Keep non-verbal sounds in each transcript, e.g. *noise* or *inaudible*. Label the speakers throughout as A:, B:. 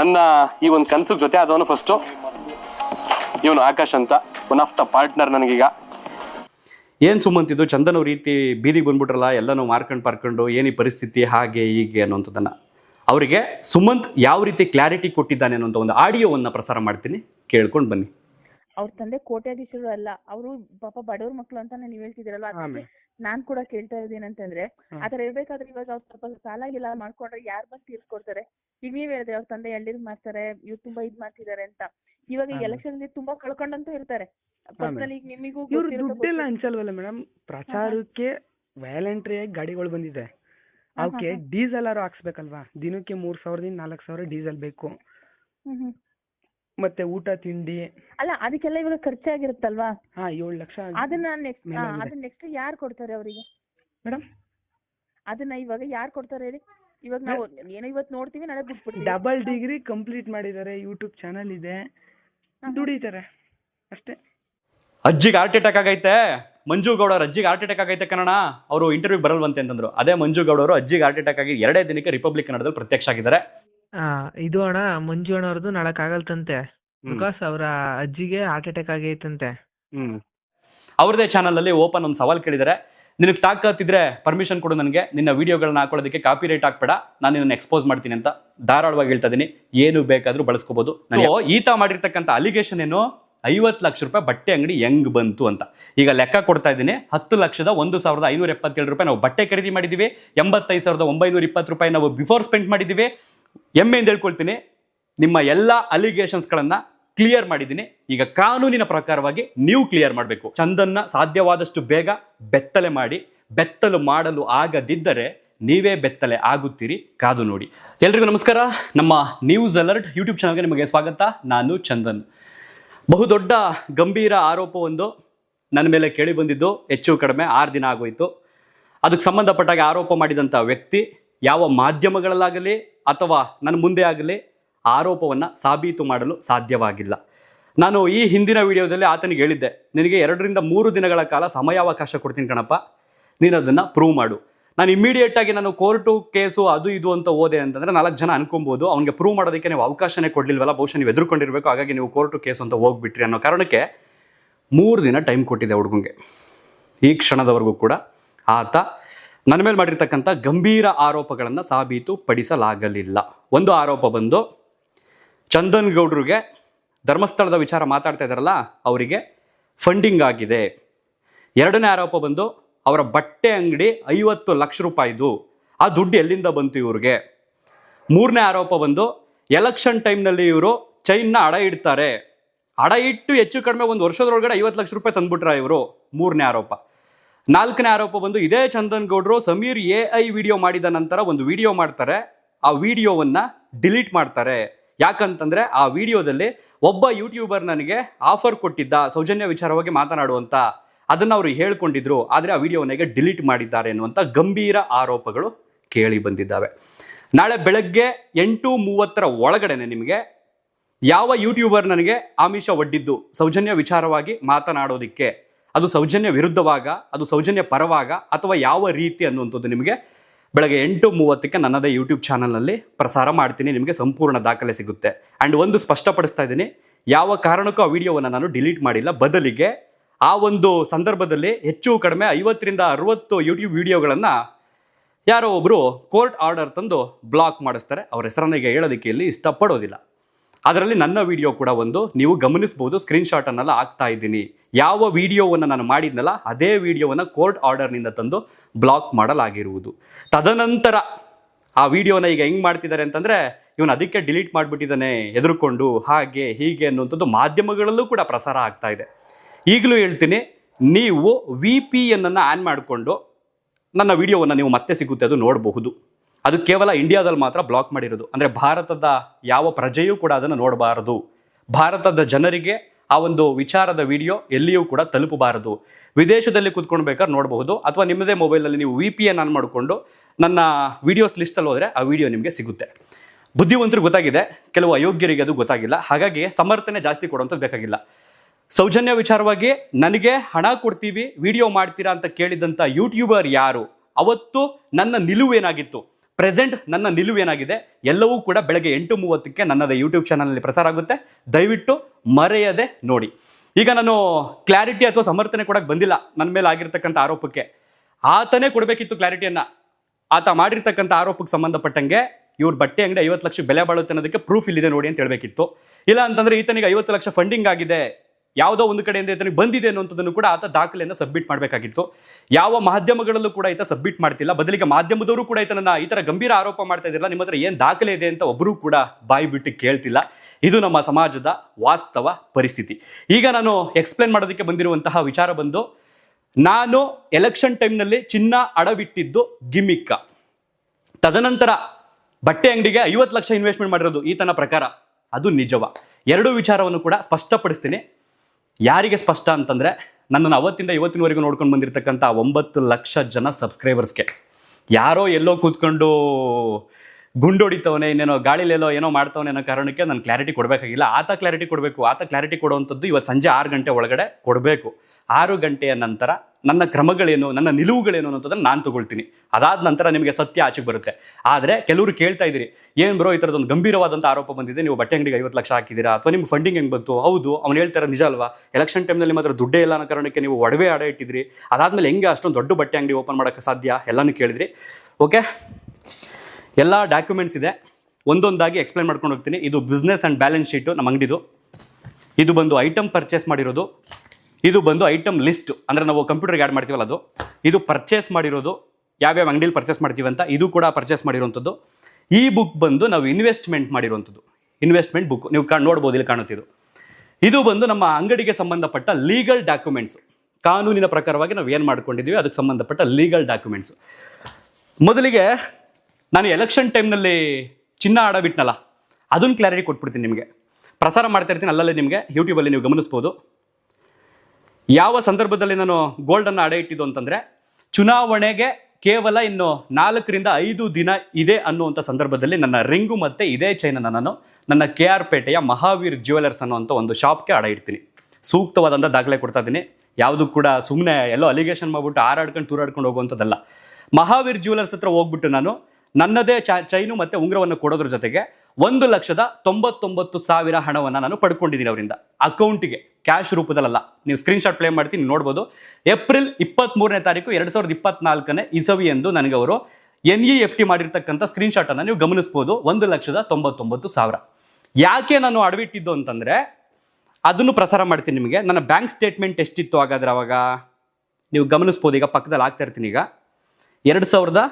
A: ನನ್ನ ಈ ಒಂದು ಕನಸು ಜೊತೆ ಆದವನು ಫಸ್ಟು ಇವನು ಆಕಾಶ್ ಅಂತ ಒನ್ ಆಫ್ ದ ಪಾರ್ಟ್ನರ್ ನನಗೀಗ.
B: ಏನು ಸುಮಂತ್ ಇದು ಚಂದನ ರೀತಿ ಬೀದಿಗೆ ಬಂದ್ಬಿಟ್ರಲ್ಲ ಎಲ್ಲನೂ ಮಾರ್ಕೊಂಡು ಪಾರ್ಕೊಂಡು ಏನು ಈ ಪರಿಸ್ಥಿತಿ ಹಾಗೆ ಹೀಗೆ ಅನ್ನುವಂಥದ್ದನ್ನು. ಅವರಿಗೆ ಸುಮಂತ್ ಯಾವ ರೀತಿ ಕ್ಲಾರಿಟಿ ಕೊಟ್ಟಿದ್ದಾನೆ ಅನ್ನೋಂಥ ಒಂದು ಆಡಿಯೋವನ್ನು ಪ್ರಸಾರ ಮಾಡ್ತೀನಿ. ಕೇಳ್ಕೊಂಡು ಬನ್ನಿ.
C: ಅವ್ರ ತಂದೆ ಕೋಟ್ಯಾಧೀಶರು ಅಲ್ಲ ಅವರು ಪಾಪ ಬಡವ್ರ ಮಕ್ಕಳು ಅಂತ ನೀವು ಹೇಳ್ತಿದ್ದೀರಲ್ಲ ಅದಕ್ಕೆ ನಾನ್ ಕೂಡ ಕೇಳ್ತಾ ಇದ್ದೀನಿ ಅಂತಂದ್ರೆ ಆತರ ಇರ್ಬೇಕಾದ್ರೆ ಇವಾಗ ಅವ್ರು ಸ್ವಲ್ಪ ಸಾಲ ಗೀಲ ಮಾಡ್ಕೊಂಡ್ರೆ ಯಾರ್ ಬಂದ್ ತೀರ್ಸ್ಕೊಡ್ತಾರೆ? ಈಗ ನೀವ್ ಹೇಳಿದ್ರೆ ಅವ್ರ ತಂದೆ ಎಳ್ನೀರ್ ಮಾಡ್ತಾರೆ ಇವ್ರು ತುಂಬಾ ಇದ್ ಮಾಡ್ತಿದ್ದಾರೆ ಅಂತ. ಇವಾಗ ಎಲೆಕ್ಷನ್ ಅಲ್ಲಿ ತುಂಬಾ ಕಳ್ಕೊಂಡಂತೂ ಇರ್ತಾರೆ. ಪರ್ಸನಲ್ ಈಗ ನಿಮಿಗೂ
D: ಇವ್ರು ದುಡ್ಡೆಲ್ಲ ಅನ್ಸಲ್ವಲ್ಲ ಮೇಡಮ್ ಪ್ರಚಾರಕ್ಕೆ ವ್ಯಾಲೆಂಟ್ರಿಯಾಗಿ ಗಾಡಿಗಳು ಬಂದಿದೆ. ಅವಕ್ಕೆ ಡೀಸೆಲ್ ಆರು ಹಾಕ್ಸ್ಬೇಕಲ್ವಾ? ದಿನಕ್ಕೆ ಮೂರ್ ಸಾವಿರದಿಂದ ನಾಲ್ಕ್ ಸಾವಿರ ಡೀಸೆಲ್ ಬೇಕು. ಮತ್ತೆ ಊಟ ತಿಂಡಿ.
C: ಅಲ್ಲ ಅದಕ್ಕೆಲ್ಲ ಇವಾಗ ಖರ್ಚಾಗಿರುತ್ತಲ್ವಾ?
D: ಹಾ ಏಳು ಲಕ್ಷ
C: ಅದನ್ನ ನೆಕ್ಸ್ಟ್ ಅದನ್ನ ನೆಕ್ಸ್ಟ್ ಯಾರು ಕೊಡ್ತಾರೆ ಅವರಿಗೆ?
D: ಮೇಡಮ್
C: ಅದನ್ನ ಇವಾಗ ಯಾರು ಕೊಡ್ತಾರೆ ಹೇಳಿ? ಇವಾಗ ನಾವು ಏನೋ ಇವತ್ತು ನೋಡ್ತೀವಿ ನಾಳೆ ಬಿಟ್ಬಿಡ್ತೀವಿ.
D: ಡಬಲ್ ಡಿಗ್ರಿ ಕಂಪ್ಲೀಟ್ ಮಾಡಿದ್ದಾರೆ ಯೂಟ್ಯೂಬ್ ಚಾನಲ್ ಇದೆ. ದುಡಿತಾರೆ ಅಷ್ಟೇ.
B: ಅಜ್ಜಿಗೆ ಹಾರ್ಟ್ ಅಟ್ಯಾಕ್ ಆಗೈತೆ. ಮಂಜು ಗೌಡ ಅವ್ರ ಅಜ್ಜಿಗೆ ಹಾರ್ಟ್ ಅಟ್ಯಾಕ್ ಆಗೈತೆ ಕನ್ನಡ. ಅವರು ಇಂಟರ್ವ್ಯೂ ಬರಲ್ವಂತೆ ಅಂತಂದ್ರು. ಅದೇ ಮಂಜು ಗೌಡ ಅವರು ಅಜ್ಜಿಗೆ ಹಾರ್ಟ್ ಅಟ್ಯಾಕ್ ಆಗಿ ಎರಡೇ ದಿನಕ್ಕೆ ರಿಪಬ್ಲಿಕ್ ಕನ್ನಡದಲ್ಲಿ ಪ್ರತ್ಯಕ್ಷ ಆಗಿದ್ದಾರೆ.
E: ಆ, ಇದು ಅಣ್ಣ ಮಂಜು ಅಣ್ಣವ್ರದ್ದು ನಾಳಕ್ ಆಗಲ್ತಂತೆ. ಬಿಕಾಸ್ ಅವರ ಅಜ್ಜಿಗೆ ಹಾರ್ಟ್ ಅಟ್ಯಾಕ್ ಆಗೈತಂತೆ.
B: ಹ್ಮ್. ಅವ್ರದೇ ಚಾನಲ್ ಅಲ್ಲಿ ಓಪನ್ ಒಂದು ಸವಾಲ್ ಕೇಳಿದ್ದಾರೆ ನಿನಗೆ ತಾಕತ್ತಿದ್ರೆ ಪರ್ಮಿಷನ್ ಕೊಡು ನನಗೆ. ನಿನ್ನ ವಿಡಿಯೋಗಳನ್ನ ಹಾಕೊಳ್ಳೋದಕ್ಕೆ ಕಾಪಿ ರೈಟ್ ಹಾಕ್ಬೇಡ. ನಾನು ನಿನ್ನ ಎಕ್ಸ್ಪೋಸ್ ಮಾಡ್ತೀನಿ ಅಂತ ಧಾರಾಳವಾಗಿ ಹೇಳ್ತಾ ಇದೀನಿ. ಏನು ಬೇಕಾದ್ರೂ ಬಳಸ್ಕೋಬಹುದು ಸೊ ಈತ ಮಾಡಿರ್ತಕ್ಕಂತ ಅಲಿಗೇಷನ್ ಏನು? ಐವತ್ತು ಲಕ್ಷ ರೂಪಾಯಿ ಬಟ್ಟೆ ಅಂಗಡಿ ಹೆಂಗ್ ಬಂತು ಅಂತ. ಈಗ ಲೆಕ್ಕ ಕೊಡ್ತಾ ಇದ್ದೀನಿ ಹತ್ತು ಲಕ್ಷದ ಒಂದು ಸಾವಿರದ ಐನೂರ ಎಪ್ಪತ್ತೇಳು ರೂಪಾಯಿ ನಾವು ಬಟ್ಟೆ ಖರೀದಿ ಮಾಡಿದ್ದೀವಿ ಎಂಬತ್ತೈದು ಸಾವಿರದ ಒಂಬೈನೂರ ಇಪ್ಪತ್ತು ರೂಪಾಯಿ ನಾವು ಬಿಫೋರ್ ಸ್ಪೆಂಡ್ ಮಾಡಿದ್ದೀವಿ ಹೆಮ್ಮೆಯಿಂದ ಹೇಳ್ಕೊಳ್ತೀನಿ. ನಿಮ್ಮ ಎಲ್ಲ ಅಲಿಗೇಷನ್ಸ್ಗಳನ್ನು ಕ್ಲಿಯರ್ ಮಾಡಿದ್ದೀನಿ. ಈಗ ಕಾನೂನಿನ ಪ್ರಕಾರವಾಗಿ ನೀವು ಕ್ಲಿಯರ್ ಮಾಡಬೇಕು. ಚಂದನ್ನ ಸಾಧ್ಯವಾದಷ್ಟು ಬೇಗ ಬೆತ್ತಲೆ ಮಾಡಿ, ಬೆತ್ತಲು ಮಾಡಲು ಆಗದಿದ್ದರೆ ನೀವೇ ಬೆತ್ತಲೆ ಆಗುತ್ತೀರಿ. ಕಾದು ನೋಡಿ. ಎಲ್ರಿಗೂ ನಮಸ್ಕಾರ. ನಮ್ಮ ನ್ಯೂಸ್ ಅಲರ್ಟ್ ಯೂಟ್ಯೂಬ್ ಚಾನಲ್ಗೆ ನಿಮಗೆ ಸ್ವಾಗತ. ನಾನು ಚಂದನ್. ಬಹುದೊಡ್ಡ ಗಂಭೀರ ಆರೋಪವೊಂದು ನನ್ನ ಮೇಲೆ ಕೇಳಿ ಬಂದಿದ್ದು. ಹೆಚ್ಚು ಕಡಿಮೆ ಆರು ದಿನ ಆಗೋಯಿತು. ಅದಕ್ಕೆ ಸಂಬಂಧಪಟ್ಟಾಗ ಆರೋಪ ಮಾಡಿದಂಥ ವ್ಯಕ್ತಿ ಯಾವ ಮಾಧ್ಯಮಗಳಲ್ಲಾಗಲಿ ಅಥವಾ ನನ್ನ ಮುಂದೆ ಆಗಲಿ ಆರೋಪವನ್ನು ಸಾಬೀತು ಮಾಡಲು ಸಾಧ್ಯವಾಗಿಲ್ಲ. ನಾನು ಈ ಹಿಂದಿನ ವಿಡಿಯೋದಲ್ಲಿ ಆತನಿಗೆ ಹೇಳಿದ್ದೆ, ನಿನಗೆ ಎರಡರಿಂದ ಮೂರು ದಿನಗಳ ಕಾಲ ಸಮಯಾವಕಾಶ ಕೊಡ್ತೀನಿ ಕಣಪ್ಪ, ನೀನು ಅದನ್ನು ಪ್ರೂವ್ ಮಾಡು. ನಾನು ಇಮ್ಮಿಡಿಯೇಟಾಗಿ ನಾನು ಕೋರ್ಟು ಕೇಸು ಅದು ಇದು ಅಂತ ಓದೆ ಅಂತಂದರೆ ನಾಲ್ಕು ಜನ ಅನ್ಕೊಬೋದು, ಅವ್ನಿಗೆ ಪ್ರೂವ್ ಮಾಡೋದಕ್ಕೆ ನೀವು ಅವಕಾಶನೇ ಕೊಡಲಿಲ್ವಲ್ಲ, ಬಹುಶಃ ನೀವು ಎದುರುಕೊಂಡಿರಬೇಕು, ಹಾಗಾಗಿ ನೀವು ಕೋರ್ಟು ಕೇಸು ಅಂತ ಹೋಗ್ಬಿಟ್ರಿ ಅನ್ನೋ ಕಾರಣಕ್ಕೆ ಮೂರು ದಿನ ಟೈಮ್ ಕೊಟ್ಟಿದ್ದೆ ಹುಡುಗಂಗೆ. ಈ ಕ್ಷಣದವರೆಗೂ ಕೂಡ ಆತ ನನ್ನ ಮೇಲೆ ಮಾಡಿರ್ತಕ್ಕಂಥ ಗಂಭೀರ ಆರೋಪಗಳನ್ನು ಸಾಬೀತು ಪಡಿಸಲಾಗಲಿಲ್ಲ. ಒಂದು ಆರೋಪ ಬಂದು, ಚಂದನ್ ಗೌಡ್ರಿಗೆ ಧರ್ಮಸ್ಥಳದ ವಿಚಾರ ಮಾತಾಡ್ತಾ ಇದ್ದಾರಲ್ಲ, ಅವರಿಗೆ ಫಂಡಿಂಗ್ ಆಗಿದೆ. ಎರಡನೇ ಆರೋಪ ಬಂದು, ಅವರ ಬಟ್ಟೆ ಅಂಗಡಿ ಐವತ್ತು ಲಕ್ಷ ರೂಪಾಯಿದು ಆ ದುಡ್ಡು ಎಲ್ಲಿಂದ ಬಂತು ಇವ್ರಿಗೆ? ಮೂರನೇ ಆರೋಪ ಬಂದು ಎಲೆಕ್ಷನ್ ಟೈಮ್ನಲ್ಲಿ ಇವರು ಚೈನ್ನ ಅಡ ಇಡ್ತಾರೆ. ಅಡ ಇಟ್ಟು ಹೆಚ್ಚು ಕಡಿಮೆ ಒಂದು ವರ್ಷದೊಳಗಡೆ ಐವತ್ತು ಲಕ್ಷ ರೂಪಾಯಿ ತಂದುಬಿಟ್ರ ಇವರು? ಮೂರನೇ ಆರೋಪ. ನಾಲ್ಕನೇ ಆರೋಪ ಬಂದು ಇದೇ ಚಂದನ್ ಗೌಡ್ರು ಸಮೀರ್ ಎ ಐ ವಿಡಿಯೋ ಮಾಡಿದ ನಂತರ ಒಂದು ವಿಡಿಯೋ ಮಾಡ್ತಾರೆ. ಆ ವಿಡಿಯೋವನ್ನ ಡಿಲೀಟ್ ಮಾಡ್ತಾರೆ. ಯಾಕಂತಂದ್ರೆ ಆ ವಿಡಿಯೋದಲ್ಲಿ ಒಬ್ಬ ಯೂಟ್ಯೂಬರ್ ನನಗೆ ಆಫರ್ ಕೊಟ್ಟಿದ್ದ ಸೌಜನ್ಯ ವಿಚಾರವಾಗಿ ಮಾತನಾಡುವಂತ ಅದನ್ನ ಅವರು ಹೇಳ್ಕೊಂಡಿದ್ರು. ಆದರೆ ಆ ವಿಡಿಯೋವನ್ನೇ ಡಿಲೀಟ್ ಮಾಡಿದ್ದಾರೆ ಎನ್ನುವಂಥ ಗಂಭೀರ ಆರೋಪಗಳು ಕೇಳಿ ಬಂದಿದ್ದಾವೆ. ನಾಳೆ ಬೆಳಗ್ಗೆ ಎಂಟು ಮೂವತ್ತರ ಒಳಗಡೆನೆ ನಿಮಗೆ ಯಾವ ಯೂಟ್ಯೂಬರ್ ನನಗೆ ಆಮಿಷ ಒಡ್ಡಿದ್ದು ಸೌಜನ್ಯ ವಿಚಾರವಾಗಿ ಮಾತನಾಡೋದಿಕ್ಕೆ ಅದು ಸೌಜನ್ಯ ವಿರುದ್ಧವಾಗ ಅದು ಸೌಜನ್ಯ ಪರವಾಗ ಅಥವಾ ಯಾವ ರೀತಿ ಅನ್ನುವಂಥದ್ದು ನಿಮಗೆ ಬೆಳಗ್ಗೆ ಎಂಟು ಮೂವತ್ತಕ್ಕೆ ನನ್ನದೇ ಯೂಟ್ಯೂಬ್ ಚಾನಲ್ನಲ್ಲಿ ಪ್ರಸಾರ ಮಾಡ್ತೀನಿ. ನಿಮಗೆ ಸಂಪೂರ್ಣ ದಾಖಲೆ ಸಿಗುತ್ತೆ. ಆ್ಯಂಡ್ ಒಂದು ಸ್ಪಷ್ಟಪಡಿಸ್ತಾ ಇದ್ದೀನಿ. ಯಾವ ಕಾರಣಕ್ಕೂ ಆ ವಿಡಿಯೋವನ್ನು ನಾನು ಡಿಲೀಟ್ ಮಾಡಿಲ್ಲ. ಬದಲಿಗೆ ಆ ಒಂದು ಸಂದರ್ಭದಲ್ಲಿ ಹೆಚ್ಚು ಕಡಿಮೆ ಐವತ್ತರಿಂದ ಅರುವತ್ತು ಯೂಟ್ಯೂಬ್ ವಿಡಿಯೋಗಳನ್ನು ಯಾರೋ ಒಬ್ಬರು ಕೋರ್ಟ್ ಆರ್ಡರ್ ತಂದು ಬ್ಲಾಕ್ ಮಾಡಿಸ್ತಾರೆ. ಅವ್ರ ಹೆಸರನ್ನ ಈಗ ಹೇಳೋದಕ್ಕೆ ಇಲ್ಲಿ ಇಷ್ಟಪಡೋದಿಲ್ಲ. ಅದರಲ್ಲಿ ನನ್ನ ವಿಡಿಯೋ ಕೂಡ ಒಂದು. ನೀವು ಗಮನಿಸಬಹುದು ಸ್ಕ್ರೀನ್ ಅನ್ನೆಲ್ಲ ಆಗ್ತಾ ಇದ್ದೀನಿ. ಯಾವ ವಿಡಿಯೋವನ್ನು ನಾನು ಮಾಡಿದ್ನಲ್ಲ, ಅದೇ ವಿಡಿಯೋವನ್ನು ಕೋರ್ಟ್ ಆರ್ಡರ್ನಿಂದ ತಂದು ಬ್ಲಾಕ್ ಮಾಡಲಾಗಿರುವುದು. ತದನಂತರ ಆ ವಿಡಿಯೋನ ಈಗ ಹೆಂಗೆ ಮಾಡ್ತಿದ್ದಾರೆ ಅಂತಂದರೆ, ಇವನು ಅದಕ್ಕೆ ಡಿಲೀಟ್ ಮಾಡಿಬಿಟ್ಟಿದ್ದಾನೆ, ಎದುರುಕೊಂಡು, ಹಾಗೆ, ಹೀಗೆ ಅನ್ನುವಂಥದ್ದು ಮಾಧ್ಯಮಗಳಲ್ಲೂ ಕೂಡ ಪ್ರಸಾರ ಆಗ್ತಾ ಇದೆ. ಈಗಲೂ ಹೇಳ್ತೀನಿ, ನೀವು ವಿ ಪಿ ಎನ್ನನ್ನು ಆನ್ ಮಾಡಿಕೊಂಡು, ನನ್ನ ವಿಡಿಯೋವನ್ನು ನೀವು ಮತ್ತೆ ಸಿಗುತ್ತೆ, ಅದು ನೋಡಬಹುದು. ಅದು ಕೇವಲ ಇಂಡಿಯಾದಲ್ಲಿ ಮಾತ್ರ ಬ್ಲಾಕ್ ಮಾಡಿರೋದು. ಅಂದರೆ ಭಾರತದ ಯಾವ ಪ್ರಜೆಯೂ ಕೂಡ ಅದನ್ನು ನೋಡಬಾರದು. ಭಾರತದ ಜನರಿಗೆ ಆ ಒಂದು ವಿಚಾರದ ವಿಡಿಯೋ ಎಲ್ಲಿಯೂ ಕೂಡ ತಲುಪಬಾರದು. ವಿದೇಶದಲ್ಲಿ ಕೂತ್ಕೊಂಡು ಬೇಕಾದ್ರೆ ನೋಡಬಹುದು, ಅಥವಾ ನಿಮ್ಮದೇ ಮೊಬೈಲಲ್ಲಿ ನೀವು ವಿ ಪಿ ಎನ್ ಆನ್ ಮಾಡಿಕೊಂಡು ನನ್ನ ವಿಡಿಯೋಸ್ ಲಿಸ್ಟಲ್ಲಿ ಹೋದರೆ ಆ ವಿಡಿಯೋ ನಿಮಗೆ ಸಿಗುತ್ತೆ. ಬುದ್ಧಿವಂತರು ಗೊತ್ತಾಗಿದೆ, ಕೆಲವು ಅಯೋಗ್ಯರಿಗೆ ಅದು ಗೊತ್ತಾಗಿಲ್ಲ. ಹಾಗಾಗಿ ಸಮರ್ಥನೆ ಜಾಸ್ತಿ ಕೊಡುವಂಥದ್ದು ಬೇಕಾಗಿಲ್ಲ. ಸೌಜನ್ಯ ವಿಚಾರವಾಗಿ, ನನಗೆ ಹಣ ಕೊಡ್ತೀವಿ ವಿಡಿಯೋ ಮಾಡ್ತೀರಾ ಅಂತ ಕೇಳಿದಂಥ ಯೂಟ್ಯೂಬರ್ ಯಾರು? ಅವತ್ತು ನನ್ನ ನಿಲುವು ಏನಾಗಿತ್ತು? ಪ್ರೆಸೆಂಟ್ ನನ್ನ ನಿಲುವು ಏನಾಗಿದೆ? ಎಲ್ಲವೂ ಕೂಡ ಬೆಳಗ್ಗೆ ಎಂಟು ಮೂವತ್ತಕ್ಕೆ ನನ್ನದೇ ಯೂಟ್ಯೂಬ್ ಚಾನಲಲ್ಲಿ ಪ್ರಸಾರ ಆಗುತ್ತೆ. ದಯವಿಟ್ಟು ಮರೆಯದೆ ನೋಡಿ. ಈಗ ನಾನು ಕ್ಲಾರಿಟಿ ಅಥವಾ ಸಮರ್ಥನೆ ಕೊಡಕ್ಕೆ ಬಂದಿಲ್ಲ. ನನ್ನ ಮೇಲೆ ಆಗಿರ್ತಕ್ಕಂಥ ಆರೋಪಕ್ಕೆ. ಆತನೇ ಕೊಡಬೇಕಿತ್ತು ಕ್ಲಾರಿಟಿಯನ್ನು ಆತ ಮಾಡಿರ್ತಕ್ಕಂಥ ಆರೋಪಕ್ಕೆ ಸಂಬಂಧಪಟ್ಟಂಗೆ ಇವ್ರ ಬಟ್ಟೆ ಅಂಗಡಿ ಐವತ್ತು ಲಕ್ಷ ಬೆಲೆ ಬಾಳುತ್ತೆ ಅನ್ನೋದಕ್ಕೆ ಪ್ರೂಫ್ ಇಲ್ಲಿದೆ ನೋಡಿ ಅಂತ ಹೇಳಬೇಕಿತ್ತು. ಇಲ್ಲ ಅಂತಂದರೆ ಈತನಿಗೆ ಐವತ್ತು ಲಕ್ಷ ಫಂಡಿಂಗ್ ಆಗಿದೆ. ಯಾವುದೋ ಒಂದು ಕಡೆಯಿಂದ ಈತನಿಗೆ ಬಂದಿದೆ ಅನ್ನುವಂಥದ್ದನ್ನು ಕೂಡ ಆತ ದಾಖಲೆಯನ್ನು ಸಬ್ಮಿಟ್ ಮಾಡಬೇಕಾಗಿತ್ತು. ಯಾವ ಮಾಧ್ಯಮಗಳಲ್ಲೂ ಕೂಡ ಈತ ಸಬ್ಮಿಟ್ ಮಾಡ್ತಿಲ್ಲ. ಬದಲಿಗೆ ಮಾಧ್ಯಮದವರು ಕೂಡ ಈತನನ್ನ ಈ ಥರ ಗಂಭೀರ ಆರೋಪ ಮಾಡ್ತಾ ಇದ್ದಿರಲ್ಲ ನಿಮ್ಮ ಹತ್ರ ಏನು ದಾಖಲೆ ಇದೆ ಅಂತ ಒಬ್ಬರೂ ಕೂಡ ಬಾಯಿ ಬಿಟ್ಟು ಕೇಳ್ತಿಲ್ಲ. ಇದು ನಮ್ಮ ಸಮಾಜದ ವಾಸ್ತವ ಪರಿಸ್ಥಿತಿ. ಈಗ ನಾನು ಎಕ್ಸ್ಪ್ಲೇನ್ ಮಾಡೋದಕ್ಕೆ ಬಂದಿರುವಂತಹ ವಿಚಾರ ಬಂದು, ನಾನು ಎಲೆಕ್ಷನ್ ಟೈಮ್ನಲ್ಲಿ ಚಿನ್ನ ಅಡವಿಟ್ಟಿದ್ದು ಗಿಮಿಕ್ಕ ತದನಂತರ ಬಟ್ಟೆ ಅಂಗಡಿಗೆ ಐವತ್ತು ಲಕ್ಷ ಇನ್ವೆಸ್ಟ್ಮೆಂಟ್ ಮಾಡಿರೋದು ಈತನ ಪ್ರಕಾರ. ಅದು ನಿಜವ. ಎರಡೂ ವಿಚಾರವನ್ನು ಕೂಡ ಸ್ಪಷ್ಟಪಡಿಸ್ತೀನಿ. ಯಾರಿಗೆ ಸ್ಪಷ್ಟ ಅಂತಂದ್ರೆ ನನ್ನನ್ನು ಅವತ್ತಿಂದ ಇವತ್ತಿನವರೆಗೂ ನೋಡ್ಕೊಂಡು ಬಂದಿರತಕ್ಕಂಥ ಒಂಬತ್ತು ಲಕ್ಷ ಜನ ಸಬ್ಸ್ಕ್ರೈಬರ್ಸ್ಗೆ ಯಾರೋ ಎಲ್ಲೋ ಕೂತ್ಕೊಂಡು ಗುಂಡೊಡಿತವನೆ, ಇನ್ನೇನೋ ಗಾಳಿಲೇಲೋ ಏನೋ ಮಾಡ್ತವನೇ ಅನ್ನೋ ಕಾರಣಕ್ಕೆ ನಾನು ಕ್ಲಾರಿಟಿ ಕೊಡಬೇಕಾಗಿಲ್ಲ. ಆತ ಕ್ಲಾರಿಟಿ ಕೊಡಬೇಕು, ಆತ ಕ್ಲಾರಿಟಿ ಕೊಡುವಂಥದ್ದು ಇವತ್ತು ಸಂಜೆ ಆರು ಗಂಟೆ ಒಳಗಡೆ ಕೊಡಬೇಕು. ಆರು ಗಂಟೆಯ ನಂತರ ನನ್ನ ಕ್ರಮಗಳೇನು, ನನ್ನ ನಿಲುವುಗಳೇನು ಅನ್ನೋದನ್ನು ನಾನು ತಗೊಳ್ತೀನಿ. ಅದಾದ ನಂತರ ನಿಮಗೆ ಸತ್ಯ ಆಚೆಗೆ ಬರುತ್ತೆ. ಆದರೆ ಕೆಲವರು ಕೇಳ್ತಾ ಇದ್ದೀರಿ, ಏನು ಬರೋ ಈ ಥರದೊಂದು ಗಂಭೀರವಾದಂಥ ಆರೋಪ ಬಂದಿದೆ, ನೀವು ಬಟ್ಟೆ ಅಂಗಡಿಗೆ ಐವತ್ತು ಲಕ್ಷ ಹಾಕಿದ್ದೀರಾ? ಅಥವಾ ನಿಮ್ಮ ಫಂಡಿಂಗ್ ಹೆಂಗೆ ಬಂತು? ಹೌದು, ಅವ್ನು ಹೇಳ್ತಾರೆ ನಿಜ ಅಲ್ವಾ? ಎಲೆಕ್ಷನ್ ಟೈಮ್ನಲ್ಲಿ ಮಾತ್ರ ದುಡ್ಡೇ ಇಲ್ಲ ಅನ್ನೋ ಕಾರಣಕ್ಕೆ ನೀವು ಒಡವೆ ಆಡ ಇಟ್ಟಿದ್ರಿ. ಅದಾದಮೇಲೆ ಹೆಂಗೆ ಅಷ್ಟೊಂದು ದೊಡ್ಡ ಬಟ್ಟೆ ಅಂಗಡಿ ಓಪನ್ ಮಾಡೋಕ್ಕೆ ಸಾಧ್ಯ? ಎಲ್ಲನೂ ಕೇಳಿದ್ರಿ. ಓಕೆ ಎಲ್ಲ ಡಾಕ್ಯುಮೆಂಟ್ಸ್ ಇದೆ. ಒಂದೊಂದಾಗಿ ಎಕ್ಸ್ಪ್ಲೇನ್ ಮಾಡ್ಕೊಂಡು ಹೋಗ್ತೀನಿ. ಇದು ಬಿಸ್ನೆಸ್ ಆ್ಯಂಡ್ ಬ್ಯಾಲೆನ್ಸ್ ಶೀಟು ನಮ್ಮ ಅಂಗಡಿದು. ಇದು ಬಂದು ಐಟಮ್ ಪರ್ಚೇಸ್ ಮಾಡಿರೋದು. ಇದು ಬಂದು ಐಟಮ್ ಲಿಸ್ಟ್ ಅಂದರೆ ನಾವು ಕಂಪ್ಯೂಟರ್ಗೆ ಆ್ಯಡ್ ಮಾಡ್ತೀವಲ್ಲ ಅದು. ಇದು ಪರ್ಚೇಸ್ ಮಾಡಿರೋದು. ಯಾವ್ಯಾವ ಅಂಗಡಿಲಿ ಪರ್ಚೇಸ್ ಮಾಡ್ತೀವಿ ಅಂತ ಇದು ಕೂಡ ಪರ್ಚೇಸ್ ಮಾಡಿರುವಂಥದ್ದು. ಈ ಬುಕ್ ಬಂದು ನಾವು ಇನ್ವೆಸ್ಟ್ಮೆಂಟ್ ಮಾಡಿರುವಂಥದ್ದು. ಇನ್ವೆಸ್ಟ್ಮೆಂಟ್ ಬುಕ್ ನೀವು ಕಾ ನೋಡ್ಬೋದು, ಇಲ್ಲಿ ಕಾಣುತ್ತಿದ್ದು ಇದು. ಬಂದು ನಮ್ಮ ಅಂಗಡಿಗೆ ಸಂಬಂಧಪಟ್ಟ ಲೀಗಲ್ ಡಾಕ್ಯುಮೆಂಟ್ಸು ಕಾನೂನಿನ ಪ್ರಕಾರವಾಗಿ ನಾವು ಏನು ಮಾಡ್ಕೊಂಡಿದ್ದೀವಿ, ಅದಕ್ಕೆ ಸಂಬಂಧಪಟ್ಟ ಲೀಗಲ್ ಡಾಕ್ಯುಮೆಂಟ್ಸು ಮೊದಲಿಗೆ ನಾನು ಎಲೆಕ್ಷನ್ ಟೈಮ್ನಲ್ಲಿ ಚಿನ್ನ ಆಡ ಬಿಟ್ನಲ್ಲ ಅದನ್ನು ಕ್ಲಾರಿಟಿ ಕೊಟ್ಬಿಡ್ತೀನಿ ನಿಮಗೆ. ಪ್ರಸಾರ ಮಾಡ್ತಾ ಇರ್ತೀನಿ ಅಲ್ಲಲ್ಲೇ ನಿಮಗೆ ಯೂಟ್ಯೂಬಲ್ಲಿ ನೀವು ಗಮನಿಸ್ಬೋದು. ಯಾವ ಸಂದರ್ಭದಲ್ಲಿ ನಾನು ಗೋಲ್ಡನ್ನು ಅಡ ಇಟ್ಟಿದ್ದು ಅಂತಂದರೆ, ಚುನಾವಣೆಗೆ ಕೇವಲ ಇನ್ನು ನಾಲ್ಕರಿಂದ ಐದು ದಿನ ಇದೆ ಅನ್ನುವಂಥ ಸಂದರ್ಭದಲ್ಲಿ ನನ್ನ ರಿಂಗು ಮತ್ತು ಇದೇ ಚೈನನ್ನು ನಾನು ನನ್ನ ಕೆ ಆರ್ ಪೇಟೆಯ ಮಹಾವೀರ್ ಜ್ಯುವೆಲರ್ಸ್ ಅನ್ನುವಂಥ ಒಂದು ಶಾಪ್ಗೆ ಅಡ ಇಡ್ತೀನಿ. ಸೂಕ್ತವಾದಂಥ ದಾಖಲೆ ಕೊಡ್ತಾ ಇದ್ದೀನಿ. ಯಾವುದು ಕೂಡ ಸುಮ್ಮನೆ ಎಲ್ಲೋ ಅಲಿಗೇಷನ್ ಮಾಡ್ಬಿಟ್ಟು ಹಾರಾಡ್ಕೊಂಡು ತೂರಾಡ್ಕೊಂಡು ಹೋಗುವಂಥದ್ದಲ್ಲ. ಮಹಾವೀರ್ ಜ್ಯುವೆಲರ್ಸ್ ಹತ್ರ ಹೋಗ್ಬಿಟ್ಟು ನಾನು ನನ್ನದೇ ಚೈನು ಮತ್ತು ಉಂಗುರವನ್ನು ಕೊಡೋದ್ರ ಜೊತೆಗೆ ಒಂದು ಲಕ್ಷದ ತೊಂಬತ್ತೊಂಬತ್ತು ಸಾವಿರ ಹಣವನ್ನು ನಾನು ಪಡ್ಕೊಂಡಿದ್ದೀನಿ ಅವರಿಂದ. ಅಕೌಂಟಿಗೆ, ಕ್ಯಾಶ್ ರೂಪದಲ್ಲ ನೀವು ಸ್ಕ್ರೀನ್ಶಾಟ್ ಪ್ಲೇ ಮಾಡ್ತೀನಿ ನೋಡ್ಬೋದು. ಏಪ್ರಿಲ್ ಇಪ್ಪತ್ತ್ಮೂರನೇ ತಾರೀಕು ಎರಡು ಸಾವಿರದ ಇಪ್ಪತ್ನಾಲ್ಕನೇ ಇಸವಿ ಎಂದು ನನಗೆ ಅವರು ಎನ್ ಇ ಎಫ್ ಟಿ ಮಾಡಿರ್ತಕ್ಕಂಥ ಸ್ಕ್ರೀನ್ಶಾಟನ್ನು ನೀವು ಗಮನಿಸ್ಬೋದು. ಒಂದು ಲಕ್ಷದ ತೊಂಬತ್ತೊಂಬತ್ತು ಸಾವಿರ. ಯಾಕೆ ನಾನು ಅಡವಿಟ್ಟಿದ್ದು ಅಂತಂದರೆ, ಅದನ್ನು ಪ್ರಸಾರ ಮಾಡ್ತೀನಿ ನಿಮಗೆ. ನನ್ನ ಬ್ಯಾಂಕ್ ಸ್ಟೇಟ್ಮೆಂಟ್ ಎಷ್ಟಿತ್ತು ಹಾಗಾದ್ರೆ ಅವಾಗ? ನೀವು ಗಮನಿಸ್ಬೋದು, ಈಗ ಪಕ್ಕದಲ್ಲಿ ಆಗ್ತಾ ಇರ್ತೀನಿ ಈಗ. ಎರಡು ಸಾವಿರದ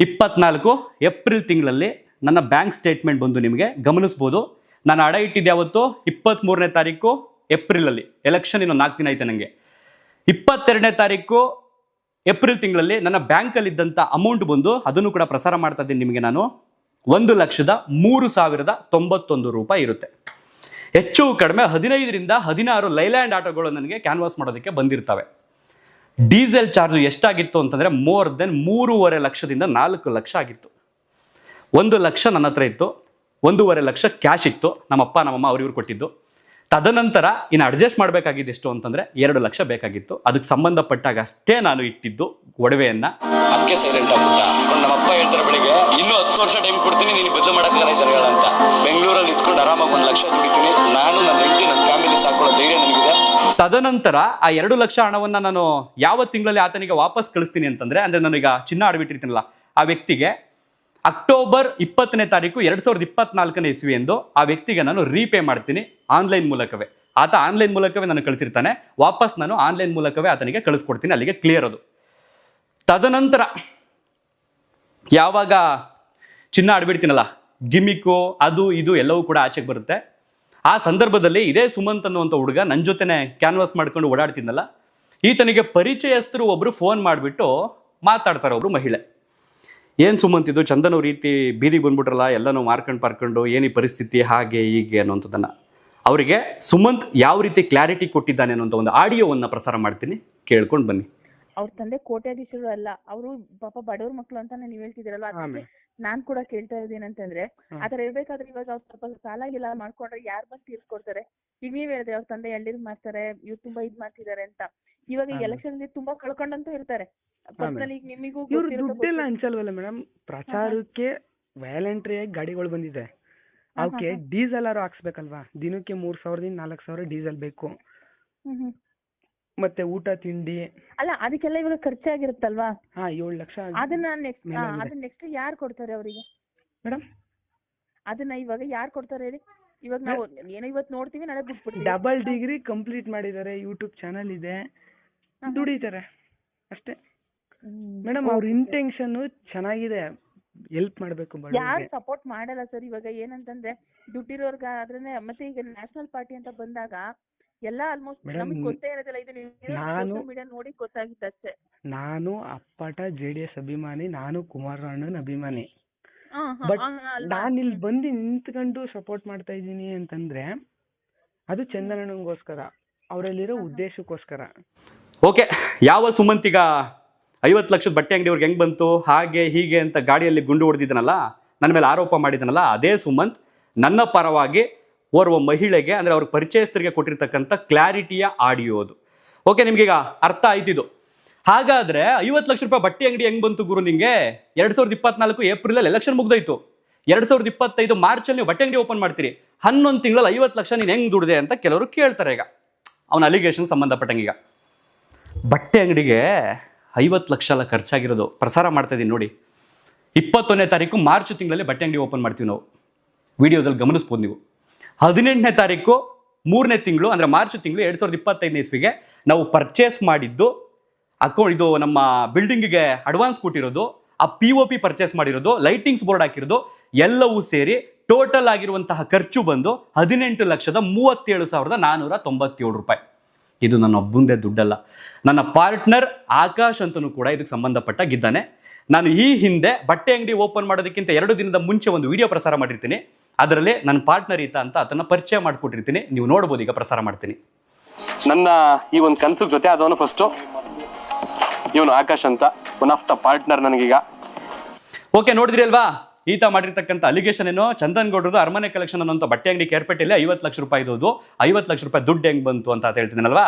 B: ಇಪ್ಪತ್ನಾಲ್ಕು ಏಪ್ರಿಲ್ ತಿಂಗಳಲ್ಲಿ ನನ್ನ ಬ್ಯಾಂಕ್ ಸ್ಟೇಟ್ಮೆಂಟ್ ಬಂದು ನಿಮಗೆ ಗಮನಿಸ್ಬೋದು. ನಾನು ಅಡ ಇಟ್ಟಿದ್ದೆ ಯಾವತ್ತು? ಇಪ್ಪತ್ತ್ಮೂರನೇ ತಾರೀಕು ಏಪ್ರಿಲಲ್ಲಿ. ಎಲೆಕ್ಷನ್ ಇನ್ನೊಂದು ನಾಲ್ಕು ದಿನ ಐತೆ ನನಗೆ ಇಪ್ಪತ್ತೆರಡನೇ ತಾರೀಕು ಏಪ್ರಿಲ್ ತಿಂಗಳಲ್ಲಿ ನನ್ನ ಬ್ಯಾಂಕಲ್ಲಿದ್ದಂಥ ಅಮೌಂಟ್ ಬಂದು ಅದನ್ನು ಕೂಡ ಪ್ರಸಾರ ಮಾಡ್ತಾ ಇದ್ದೀನಿ ನಿಮಗೆ ನಾನು. ಒಂದು ಲಕ್ಷದ ಮೂರು ಸಾವಿರದ ತೊಂಬತ್ತೊಂದು ರೂಪಾಯಿ ಇರುತ್ತೆ. ಹೆಚ್ಚು ಕಡಿಮೆ ಹದಿನೈದರಿಂದ ಹದಿನಾರು ಲೈಲ್ಯಾಂಡ್ ಆಟೋಗಳು ನನಗೆ ಕ್ಯಾನ್ವಾಸ್ ಮಾಡೋದಕ್ಕೆ ಬಂದಿರ್ತವೆ. ಡೀಸೆಲ್ ಚಾರ್ಜ್ ಎಷ್ಟಾಗಿತ್ತು ಅಂತಂದರೆ ಮೋರ್ ದೆನ್ ಮೂರುವರೆ ಲಕ್ಷದಿಂದ ನಾಲ್ಕು ಲಕ್ಷ ಆಗಿತ್ತು. ಒಂದು ಲಕ್ಷ ನನ್ನ ಹತ್ರ ಇತ್ತು, ಒಂದೂವರೆ ಲಕ್ಷ ಕ್ಯಾಶ್ ಇತ್ತು ನಮ್ಮಪ್ಪ ನಮ್ಮಮ್ಮ ಅವ್ರಿವ್ರು ಕೊಟ್ಟಿದ್ದು. ತದನಂತರ ಇನ್ನು ಅಡ್ಜಸ್ಟ್ ಮಾಡಬೇಕಾಗಿದ್ದು ಎಷ್ಟು ಅಂತಂದರೆ ಎರಡು ಲಕ್ಷ ಬೇಕಾಗಿತ್ತು. ಅದಕ್ಕೆ ಸಂಬಂಧಪಟ್ಟಾಗ ಅಷ್ಟೇ ನಾನು ಇಟ್ಟಿದ್ದು ಒಡವೆಯನ್ನು. ಅದಕ್ಕೆ ಸೈಲೆಂಟ್ ಆಗ್ಬಿಟ್ಟ ನಮ್ಮಪ್ಪ ಹೇಳ್ತಾರೆ ಬೆಳಿಗ್ಗೆ, ಇನ್ನೂ ಹತ್ತು ವರ್ಷ ಟೈಮ್ ಕೊಡ್ತೀನಿ, ನೀನು ಬದಲು ಮಾಡೋಕ್ಕಾಗಲ್ಲ ಈ ಅಂತ. ಬೆಂಗಳೂರಲ್ಲಿ ಇದ್ಕೊಂಡು ಆರಾಮಾಗಿ ಒಂದು ಲಕ್ಷ ದುಡಿತೀನಿ. ನಾನು ನನ್ನ ಹೆಂಡತಿ, ನನ್ನ ಫ್ಯಾಮಿಲಿ ಸಾಕೊಳ್ಳೋ ಧೈರ್ಯ ನನಗಿದೆ. ತದನಂತರ ಆ ಎರಡು ಲಕ್ಷ ಹಣವನ್ನು ನಾನು ಯಾವ ತಿಂಗಳಲ್ಲಿ ಆತನಿಗೆ ವಾಪಸ್ ಕಳಿಸ್ತೀನಿ ಅಂತಂದ್ರೆ, ಅಂದ್ರೆ ನನಗೆ ಚಿನ್ನ ಆಡ್ಬಿಟ್ಟಿರ್ತೀನಲ್ಲ, ಆ ವ್ಯಕ್ತಿಗೆ ಅಕ್ಟೋಬರ್ ಇಪ್ಪತ್ತನೇ ತಾರೀಕು ಎರಡು ಸಾವಿರದ ಇಪ್ಪತ್ನಾಲ್ಕನೇ ಇಸ್ವಿ ಎಂದು ಆ ವ್ಯಕ್ತಿಗೆ ನಾನು ರೀಪೇ ಮಾಡ್ತೀನಿ ಆನ್ಲೈನ್ ಮೂಲಕವೇ. ಆತ ಆನ್ಲೈನ್ ಮೂಲಕವೇ ನಾನು ಕಳಿಸಿರ್ತಾನೆ, ವಾಪಸ್ ನಾನು ಆನ್ಲೈನ್ ಮೂಲಕವೇ ಆತನಿಗೆ ಕಳಿಸ್ಕೊಡ್ತೀನಿ, ಅಲ್ಲಿಗೆ ಕ್ಲಿಯರ್ ಅದು. ತದನಂತರ ಯಾವಾಗ ಚಿನ್ನ ಆಡ್ಬಿಡ್ತೀನಲ್ಲ ಗಿಮಿಕ್ಕು ಅದು, ಇದು ಎಲ್ಲವೂ ಕೂಡ ಆಚೆಗೆ ಬರುತ್ತೆ. ಆ ಸಂದರ್ಭದಲ್ಲಿ ಇದೇ ಸುಮಂತ್ ಅನ್ನುವಂಥ ಹುಡುಗ ನನ್ನ ಜೊತೆನೆ ಕ್ಯಾನ್ವಾಸ್ ಮಾಡ್ಕೊಂಡು ಓಡಾಡ್ತಿದ್ನಲ್ಲ ಈತನಿಗೆ ಪರಿಚಯಸ್ಥರು ಒಬ್ಬರು ಫೋನ್ ಮಾಡಿಬಿಟ್ಟು ಮಾತಾಡ್ತಾರೆ ಒಬ್ಬರು ಮಹಿಳೆ. ಏನು ಸುಮಂತ್ ಇದು? ಚಂದನ ರೀತಿ ಬೀದಿಗೆ ಬಂದ್ಬಿಟ್ರಲ್ಲ ಎಲ್ಲನೂ ಮಾರ್ಕೊಂಡು ಪಾರ್ಕೊಂಡು ಏನು ಪರಿಸ್ಥಿತಿ ಹಾಗೆ ಹೀಗೆ ಅನ್ನೋಂಥದ್ದನ್ನು ಅವರಿಗೆ ಸುಮಂತ್ ಯಾವ ರೀತಿ ಕ್ಲಾರಿಟಿ ಕೊಟ್ಟಿದ್ದಾನೆ ಅನ್ನೋಂಥ ಒಂದು ಆಡಿಯೋವನ್ನು ಪ್ರಸಾರ ಮಾಡ್ತೀನಿ ಕೇಳ್ಕೊಂಡು ಬನ್ನಿ.
C: ಅವ್ರ ತಂದೆ ಕೋಟ್ಯಾಧೀಶರು ಅಲ್ಲ ಅವರು ಪಾಪ ಬಡವ್ರ ಮಕ್ಕಳು ಅಂತ ನೀವು
D: ಹೇಳ್ತಿದ್ದೀರಲ್ಲ
C: ನಾನ್ ಕೂಡ ಕೇಳ್ತಾ ಅಂತಂದ್ರೆ. ಆತರ ಇರ್ಬೇಕಾದ್ರೆ ಇವಾಗ ಅವ್ರು ಸ್ವಲ್ಪ ಸಾಲ ಗೀಲ ಮಾಡ್ಕೊಂಡ್ರೆ ಯಾರ್ ಬಂದ್ ತೀರ್ಸ್ಕೊಡ್ತಾರೆ ಈಗ ನೀವ್ ಹೇಳಿದ್ರೆ ಅವ್ರ ತಂದೆ ಎಳ್ನೀರ್ ಮಾಡ್ತಾರೆ ಇವ್ರು ತುಂಬಾ ಇದ್ ಮಾಡ್ತಿದಾರೆ ಅಂತ. ಇವಾಗ
D: ಈ
C: ಎಲೆಕ್ಷನ್ ತುಂಬಾ ಕಳ್ಕೊಂಡಂತೂ ಇರ್ತಾರೆ. ಪರ್ಸನಲ್ ಈಗ ನಿಮಿಗೂ
D: ಇವ್ರು
C: ಗೊತ್ತಿರುತ್ತೋ
D: ದುಡ್ಡೆಲ್ಲ. ಹಂಚಲ್ವಲ್ಲ ಮೇಡಮ್? ಪ್ರಚಾರಕ್ಕೆ ವ್ಯಾಲೆಂಟ್ರಿಯಾಗಿ ಗಾಡಿಗಳು ಬಂದಿದೆ. ಅವಕ್ಕೆ. ಡೀಸೆಲ್ ಆರು ಹಾಕ್ಸ್ಬೇಕಲ್ವಾ? ದಿನಕ್ಕೆ ಮೂರ್ ಸಾವಿರದಿಂದ ನಾಲ್ಕು ಸಾವಿರ ಡೀಸೆಲ್ ಬೇಕು. ಮತ್ತೆ ಊಟ ತಿಂಡಿ.
C: ಅಲ್ಲ ಅದಕ್ಕೆಲ್ಲ ಇವಾಗ ಖರ್ಚಾಗಿರುತ್ತಲ್ವಾ?
D: ಹಾ ಏಳು ಲಕ್ಷ
C: ಅದನ್ನ ನೆಕ್ಸ್ಟ್ ಅದನ್ನ ನೆಕ್ಸ್ಟ್ ಯಾರು ಕೊಡ್ತಾರೆ ಅವರಿಗೆ?
D: ಮೇಡಮ್
C: ಅದನ್ನ ಇವಾಗ ಯಾರು ಕೊಡ್ತಾರೆ ಹೇಳಿ? ಇವಾಗ ನಾವು ಏನೋ ಇವತ್ತು ನೋಡ್ತೀವಿ ನಾಳೆ ಬಿಟ್ಬಿಡ್ತೀವಿ
D: ಡಬಲ್ ಡಿಗ್ರಿ ಕಂಪ್ಲೀಟ್ ಮಾಡಿದ್ದಾರೆ ಯೂಟ್ಯೂಬ್ ಚಾನಲ್ ಇದೆ. ದುಡಿತಾರೆ ಅಷ್ಟೇ. ಮೇಡಮ್ ಅವ್ರ ಇಂಟೆನ್ಷನ್ ಚೆನ್ನಾಗಿದೆ. ಹೆಲ್ಪ್ ಮಾಡಬೇಕು
C: ಯಾರು ಸಪೋರ್ಟ್ ಮಾಡಲ್ಲ ಸರ್ ಇವಾಗ ಏನಂತಂದ್ರೆ ದುಡ್ಡಿರೋರ್ಗ ಆದ್ರೆ ಮತ್ತೆ ಈಗ ನ್ಯಾಷನಲ್ ಪಾರ್ಟಿ ಅಂತ ಬಂದಾಗ ಎಲ್ಲ ಆಲ್ಮೋಸ್ಟ್ ನಮಗೆ ಗೊತ್ತೇ ಇರೋದಿಲ್ಲ. ಇದು
D: ನಾನು-
C: ಮೀಡಿಯಾ ನೋಡಿ ಗೊತ್ತಾಗಿತ್ತಷ್ಟೇ
D: ನಾನು ಅಪ್ಪಟ ಜೆ ಡಿ ಎಸ್ ಅಭಿಮಾನಿ ನಾನು ಕುಮಾರಣ್ಣನ ಅಭಿಮಾನಿ. ಬಟ್ ನಾನು ಇಲ್ಲಿ ಬಂದು ನಿಂತ್ಕೊಂಡು ಸಪೋರ್ಟ್ ಮಾಡ್ತಾ ಇದ್ದೀನಿ ಅಂತಂದ್ರೆ ಅದು ಚಂದನಗೋಸ್ಕರ ಅವರಲ್ಲಿರೋ ಉದ್ದೇಶಕ್ಕೋಸ್ಕರ.
B: ಓಕೆ ಯಾವ ಸುಮಂತ್ ಈಗ ಐವತ್ತು ಲಕ್ಷದ ಬಟ್ಟೆ ಅಂಗಡಿ ಅವ್ರಿಗೆ ಹೆಂಗ್ ಬಂತು ಹಾಗೆ ಹೀಗೆ ಅಂತ ಗಾಡಿಯಲ್ಲಿ ಗುಂಡು ಹೊಡೆದಿದ್ದನಲ್ಲ ನನ್ನ ಮೇಲೆ ಆರೋಪ ಮಾಡಿದನಲ್ಲ ಅದೇ ಸುಮಂತ್ ನನ್ನ ಪರವಾಗಿ ಓರ್ವ ಮಹಿಳೆಗೆ, ಅಂದ್ರೆ ಅವ್ರ ಪರಿಚಯಸ್ಥರಿಗೆ ಕೊಟ್ಟಿರ್ತಕ್ಕಂಥ ಕ್ಲಾರಿಟಿಯ ಆಡಿಯೋ ಅದು. ಓಕೆ ಈಗ ಅರ್ಥ ಆಯ್ತಿದು ಹಾಗಾದ್ರೆ ಐವತ್ತು ಲಕ್ಷ ರೂಪಾಯಿ ಬಟ್ಟೆ ಅಂಗಡಿ ಹೆಂಗ್ ಬಂತು ಗುರು ನಿಮಗೆ ಎರಡು ಸಾವಿರದ ಇಪ್ಪತ್ನಾಲ್ಕು ಏಪ್ರಿಲಲ್ಲಿ ಎಲೆಕ್ಷನ್ ಮುಗ್ದೋಯ್ತು. ಎರಡು ಸಾವಿರದ ಇಪ್ಪತ್ತೈದು ಮಾರ್ಚಲ್ಲಿ ನೀವು ಬಟ್ಟೆ ಅಂಗಡಿ ಓಪನ್ ಮಾಡ್ತೀರಿ. ಹನ್ನೊಂದು ತಿಂಗಳಲ್ಲಿ ಐವತ್ತು ಲಕ್ಷ ನೀನು ಹೆಂಗ್ ದುಡ್ದೆ ಅಂತ ಕೆಲವರು ಕೇಳ್ತಾರೆ ಈಗ. ಅವನ ಅಲಿಗೇಷನ್ ಸಂಬಂಧಪಟ್ಟಂಗೀಗ ಬಟ್ಟೆ ಅಂಗಡಿಗೆ ಐವತ್ತು ಲಕ್ಷ ಎಲ್ಲ ಖರ್ಚಾಗಿರೋದು. ಪ್ರಸಾರ ಮಾಡ್ತಾ ಇದ್ದೀನಿ ನೋಡಿ. ಇಪ್ಪತ್ತೊಂದನೇ ತಾರೀಕು ಮಾರ್ಚ್ ತಿಂಗಳಲ್ಲಿ ಬಟ್ಟೆ ಅಂಗಡಿ ಓಪನ್ ಮಾಡ್ತೀವಿ ನಾವು. ವಿಡಿಯೋದಲ್ಲಿ ಗಮನಿಸ್ಬೋದು ನೀವು. ಹದಿನೆಂಟನೇ ತಾರೀಕು ಮೂರನೇ ತಿಂಗಳು, ಅಂದರೆ ಮಾರ್ಚ್ ತಿಂಗಳು ಎರಡು ಸಾವಿರದ ಇಪ್ಪತ್ತೈದನೇ ಇಸ್ವಿಗೆ ನಾವು ಪರ್ಚೇಸ್ ಮಾಡಿದ್ದು ಅಕೌಂಟ್ ಇದು ನಮ್ಮ ಬಿಲ್ಡಿಂಗಿಗೆ ಅಡ್ವಾನ್ಸ್ ಕೊಟ್ಟಿರೋದು, ಆ ಪಿ ಒ ಪಿ ಪರ್ಚೇಸ್ ಮಾಡಿರೋದು ಲೈಟಿಂಗ್ಸ್ ಬೋರ್ಡ್ ಹಾಕಿರೋದು, ಎಲ್ಲವೂ ಸೇರಿ ಟೋಟಲ್ ಆಗಿರುವಂತಹ ಖರ್ಚು ಬಂದು ಹದಿನೆಂಟು ಲಕ್ಷದ ಮೂವತ್ತೇಳು ಸಾವಿರದ ನಾನ್ನೂರ ತೊಂಬತ್ತೇಳು ರೂಪಾಯಿ. ಇದು ನನ್ನ ಒಬ್ಬಂದೇ ದುಡ್ಡಲ್ಲ. ನನ್ನ ಪಾರ್ಟ್ನರ್ ಆಕಾಶ್ ಅಂತನೂ ಕೂಡ ಇದಕ್ಕೆ ಸಂಬಂಧಪಟ್ಟಾಗಿದ್ದಾನೆ. ನಾನು ಈ ಹಿಂದೆ ಬಟ್ಟೆ ಅಂಗಡಿ ಓಪನ್ ಮಾಡೋದಕ್ಕಿಂತ ಎರಡು ದಿನದ ಮುಂಚೆ ಒಂದು ವಿಡಿಯೋ ಪ್ರಸಾರ ಮಾಡಿರ್ತೀನಿ. ಅದರಲ್ಲಿ ನನ್ನ ಪಾರ್ಟ್ನರ್ ಈತ ಅಂತ ಅದನ್ನ ಪರಿಚಯ ಮಾಡಿಕೊಟ್ಟಿರ್ತೀನಿ. ನೀವು ನೋಡ್ಬೋದು ಈಗ ಪ್ರಸಾರ ಮಾಡ್ತೀನಿ.
A: ನನ್ನ ಈ ಒಂದು ಕನಸು ಜೊತೆ ಆದವನು ಫಸ್ಟು ಇವನು ಆಕಾಶ್ ಅಂತ ಒನ್ ಆಫ್ ದ ಪಾರ್ಟ್ನರ್ ನನಗೀಗ.
B: ಓಕೆ ನೋಡಿದ್ರಿ ಅಲ್ವಾ ಈತ ಮಾಡಿರ್ತಕ್ಕಂಥ ಅಲಿಗೇಷನ್ ಏನು? ಚಂದನ್ ಗೌಡ್ರದು ಅರಮನೆ ಕಲೆಕ್ಷನ್ ಅನ್ನೋಂಥ ಬಟ್ಟೆ ಅಂಗಡಿ ಕೇರ್ಪೇಟೆಯಲ್ಲಿ ಐವತ್ತು ಲಕ್ಷ ರೂಪಾಯಿ ಇದ್ದು ಐವತ್ತು ಲಕ್ಷ ರೂಪಾಯಿ ದುಡ್ಡು ಹೆಂಗ್ ಬಂತು ಅಂತ ಹೇಳ್ತಿದ್ದೀನಲ್ವಾ